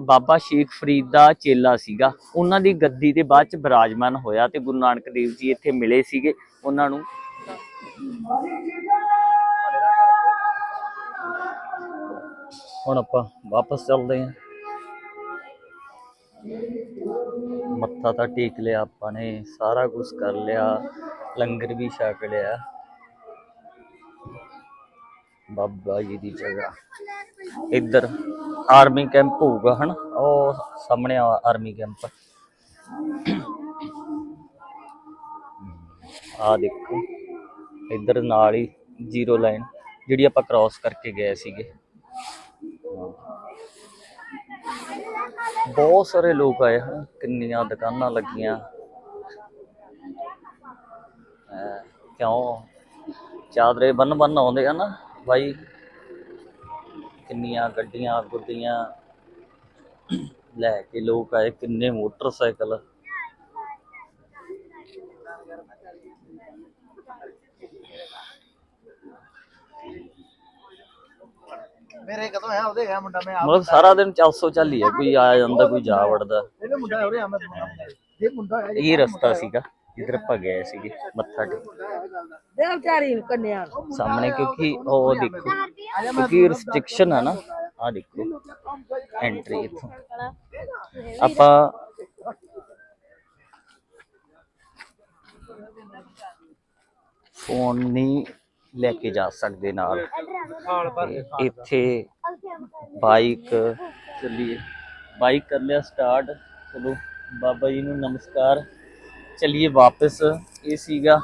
ਬਾਬਾ ਸ਼ੇਖ ਫਰੀਦ ਦਾ ਚੇਲਾ ਸੀਗਾ। ਉਹਨਾਂ ਦੀ ਗੱਦੀ ਦੇ ਬਾਅਦ ਚ ਬਿਰਾਜਮਾਨ ਹੋਇਆ ਤੇ ਗੁਰੂ ਨਾਨਕ ਦੇਵ ਜੀ ਇੱਥੇ ਮਿਲੇ ਸੀਗੇ। ਉਹਨਾਂ ਨੂੰ ਹੁਣ ਆਪਾਂ ਵਾਪਸ ਚੱਲਦੇ ਹਾਂ। ਮੱਥਾ ਤਾਂ ਟੇਕ ਲਿਆ ਆਪਾਂ ਨੇ, ਸਾਰਾ ਕੁਝ ਕਰ ਲਿਆ, ਲੰਗਰ ਵੀ ਛਕ ਲਿਆ। ਬਾਬਾ ਜੀ ਦੀ ਜਗ੍ਹਾ। ਇੱਧਰ ਆਰਮੀ ਕੈਂਪ ਹੋਊਗਾ ਹਨ? ਉਹ ਸਾਹਮਣੇ ਆਰਮੀ ਕੈਂਪ ਆ ਦੇਖੋ, ਇੱਧਰ ਨਾਲ ਹੀ ਜ਼ੀਰੋ ਲਾਈਨ ਜਿਹੜੀ ਆਪਾਂ ਕ੍ਰਾਸ ਕਰਕੇ ਗਏ ਸੀਗੇ। ਬਹੁਤ ਸਾਰੇ ਲੋਕ ਆਏ ਹਨ, ਕਿੰਨੀਆਂ ਦੁਕਾਨਾਂ ਲੱਗੀਆਂ। ਕਿਉਂ? ਚਾਦਰੇ ਬੰਨ ਬੰਨ ਆਉਂਦੇ ਆ ਨਾ, ਬਾਈ। ਕਿੰਨੀਆਂ ਗੱਡੀਆਂ, ਗੁੱਡੀਆਂ। ਲੈ ਕੇ ਲੋਕ ਆਏ, ਕਿੰਨੇ ਮੋਟਰਸਾਈਕਲ। ਮੇਰੇ ਕਦੋਂ ਆ ਉਹਦੇ ਆ ਮੁੰਡਾ ਮੈਂ ਮਤਲਬ ਸਾਰਾ ਦਿਨ 400 ਚੱਲੀ ਹੈ ਕੋਈ ਆ ਜਾਂਦਾ ਕੋਈ ਜਾ ਵੜਦਾ। ਇਹਦੇ ਮੁੰਡਾ ਉਹਦੇ ਆ ਮੈਂ ਇਹ ਮੁੰਡਾ ਹੈ ਇਹ ਰਸਤਾ ਸੀਗਾ ਇਧਰ ਆਪਾਂ ਗਏ ਸੀਗੇ ਮੱਥਾ ਟੇਕ ਦੇ ਵਿਚਾਰੀ ਨੂੰ ਕੰਨਿਆ ਸਾਹਮਣੇ ਕਿਉਂਕਿ ਉਹ ਦੇਖੋ ਕਿਉਂਕਿ ਰਿਸਟ੍ਰਿਕਸ਼ਨ ਆ ਨਾ ਆ ਦੇਖੋ ਐਂਟਰੀ ਇੱਥੋਂ। ਆਪਾਂ ਫੋਨ ਨਹੀਂ ਲੈ ਕੇ ਜਾ ਸਕਦੇ ਨਾਲ। ਤੇ ਇੱਥੇ ਬਾਈਕ ਚੱਲੀਏ। ਬਾਈਕ ਕਰ ਲਿਆ ਸਟਾਰਟ। ਚਲੋ ਬਾਬਾ ਜੀ ਨੂੰ ਨਮਸਕਾਰ। ਚਲਿਏ ਵਾਪਸ। ਇਹ ਸੀਗਾ